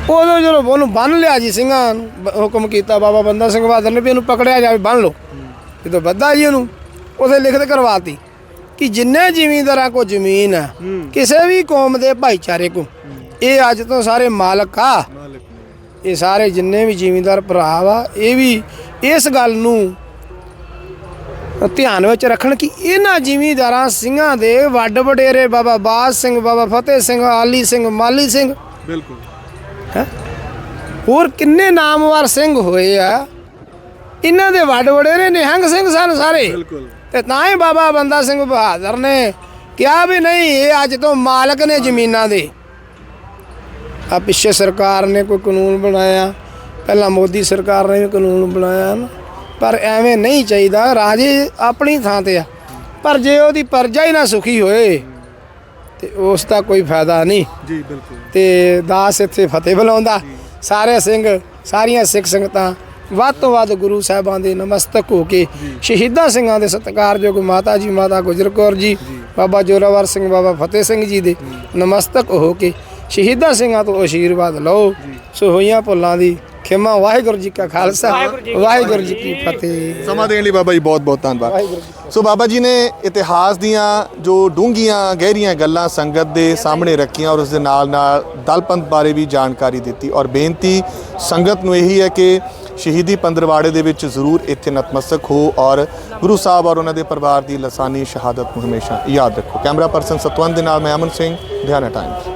A: ਉਦੋਂ ਜਦੋਂ ਉਹਨੂੰ ਬੰਨ ਲਿਆ ਜੀ ਸਿੰਘਾਂ ਨੂੰ ਹੁਕਮ ਕੀਤਾ ਬਾਬਾ ਬੰਦਾ ਸਿੰਘ ਬਹਾਦਰ ਨੇ ਵੀ ਇਹਨੂੰ ਪਕੜਿਆ ਜਾਵੇ ਬੰਨ ਲਓ। ਜਦੋਂ ਬੱਧਾ ਜੀ ਉਹਨੂੰ ਉਹਦੇ ਲਿਖਤ ਕਰਵਾਤੀ ਕਿ ਜਿੰਨੇ ਜ਼ਿਮੀਂਦਾਰਾਂ ਕੋ ਜ਼ਮੀਨ ਹੈ। ਕਿਸੇ ਵੀ ਕੌਮ ਦੇ ਭਾਈਚਾਰੇ ਕੋ ਇਹ ਅੱਜ ਤੋਂ ਸਾਰੇ ਮਾਲਕ ਆ। ਇਹ ਸਾਰੇ ਜਿੰਨੇ ਵੀ ਜ਼ਿਮੀਂਦਾਰ ਭਰਾ ਵਾ ਇਹ ਵੀ ਇਸ ਗੱਲ ਨੂੰ ਧਿਆਨ ਵਿੱਚ ਰੱਖਣ ਕਿ ਇਹਨਾਂ ਜ਼ਿਮੀਂਦਾਰਾਂ ਸਿੰਘਾਂ ਦੇ ਵੱਡ ਵਡੇਰੇ ਬਾਬਾ ਬਾਜ ਸਿੰਘ ਬਾਬਾ ਫਤਿਹ ਸਿੰਘ ਆਲੀ ਸਿੰਘ ਮਾਲੀ ਸਿੰਘ।
B: ਬਿਲਕੁਲ।
A: ਹੈਂ? ਹੋਰ ਕਿੰਨੇ ਨਾਮਵਰ ਸਿੰਘ ਹੋਏ ਆ। ਇਹਨਾਂ ਦੇ ਵੱਡ ਵਡੇਰੇ ਨਿਹੰਗ ਸਿੰਘ ਸਨ ਸਾਰੇ।
B: ਬਿਲਕੁਲ।
A: ਤੇ ਤਾਂ ਹੀ ਬਾਬਾ ਬੰਦਾ ਸਿੰਘ ਬਹਾਦਰ ਨੇ ਕਿਹਾ ਵੀ ਨਹੀਂ ਇਹ ਅੱਜ ਤੋਂ ਮਾਲਕ ਨੇ ਜ਼ਮੀਨਾਂ ਦੇ। ਆ ਪਿੱਛੇ ਸਰਕਾਰ ਨੇ ਕੋਈ ਕਾਨੂੰਨ ਬਣਾਇਆ ਪਹਿਲਾਂ ਮੋਦੀ ਸਰਕਾਰ ਨੇ ਵੀ ਕਾਨੂੰਨ ਬਣਾਇਆ ਨਾ ਪਰ ਐਵੇਂ ਨਹੀਂ ਚਾਹੀਦਾ ਰਾਜੇ ਆਪਣੀ ਥਾਂ ਤੇ ਆ। ਪਰ ਜੇ ਉਹਦੀ ਪਰਜਾ ਹੀ ਨਾ ਸੁਖੀ ਹੋਏ ਤੇ ਉਸ ਦਾ ਕੋਈ ਫਾਇਦਾ ਨਹੀਂ।
B: ਜੀ ਬਿਲਕੁਲ।
A: ਤੇ ਦਾਸ ਇੱਥੇ ਫਤਿਹ ਬੁਲਾਉਂਦਾ। ਸਾਰੇ ਸਿੰਘ ਸਾਰੀਆਂ ਸਿੱਖ ਸੰਗਤਾਂ ਵੱਧ ਤੋਂ ਵੱਧ ਗੁਰੂ ਸਾਹਿਬਾਂ ਦੇ ਨਮਸਤਕ ਹੋ ਕੇ ਸ਼ਹੀਦਾਂ ਸਿੰਘਾਂ ਦੇ ਸਤਿਕਾਰਯੋਗ ਮਾਤਾ ਜੀ ਮਾਤਾ ਗੁਜਰ ਕੌਰ ਜੀ ਬਾਬਾ ਜੋਰਾਵਰ ਸਿੰਘ ਬਾਬਾ ਫਤਿਹ ਸਿੰਘ ਜੀ ਦੇ ਨਮਸਤਕ ਹੋ ਕੇ ਸ਼ਹੀਦਾਂ ਸਿੰਘਾਂ ਤੋਂ ਆਸ਼ੀਰਵਾਦ ਲਓ। ਸੋ ਹੋਈਆਂ ਭੁੱਲਾਂ ਦੀ ਖਿਮਾ। ਵਾਹਿਗੁਰੂ ਜੀ ਕਾ ਖਾਲਸਾ। ਵਾਹਿਗੁਰੂ ਜੀ ਕੀ ਫਤਿਹ।
B: ਸਮਾਂ ਦੇਣ ਲਈ ਬਾਬਾ ਜੀ ਬਹੁਤ ਬਹੁਤ ਧੰਨਵਾਦ। ਸੋ ਬਾਬਾ ਜੀ ਨੇ ਇਤਿਹਾਸ ਦੀਆਂ ਜੋ ਡੂੰਘੀਆਂ ਗਹਿਰੀਆਂ ਗੱਲਾਂ ਸੰਗਤ ਦੇ ਸਾਹਮਣੇ ਰੱਖੀਆਂ ਔਰ ਉਸ ਦੇ ਨਾਲ ਨਾਲ ਦਲਪੰਥ ਬਾਰੇ ਵੀ ਜਾਣਕਾਰੀ ਦਿੱਤੀ ਔਰ ਬੇਨਤੀ ਸੰਗਤ ਨੂੰ ਇਹੀ ਹੈ ਕਿ ਸ਼ਹੀਦੀ ਪੰਦਰਵਾੜੇ ਦੇ ਵਿੱਚ ਜ਼ਰੂਰ ਇੱਥੇ ਨਤਮਸਤਕ ਹੋ ਔਰ ਗੁਰੂ ਸਾਹਿਬ ਔਰ ਉਹਨਾਂ ਦੇ ਪਰਿਵਾਰ ਦੀ ਲਸਾਨੀ ਸ਼ਹਾਦਤ ਨੂੰ ਹਮੇਸ਼ਾ ਯਾਦ ਰੱਖੋ। ਕੈਮਰਾ ਪਰਸਨ ਸਤਵੰਤ ਦੇ ਨਾਲ ਮੈਂ ਅਮਨ ਸਿੰਘ ਧਿਆਨਾ ਟਾਈਮਸ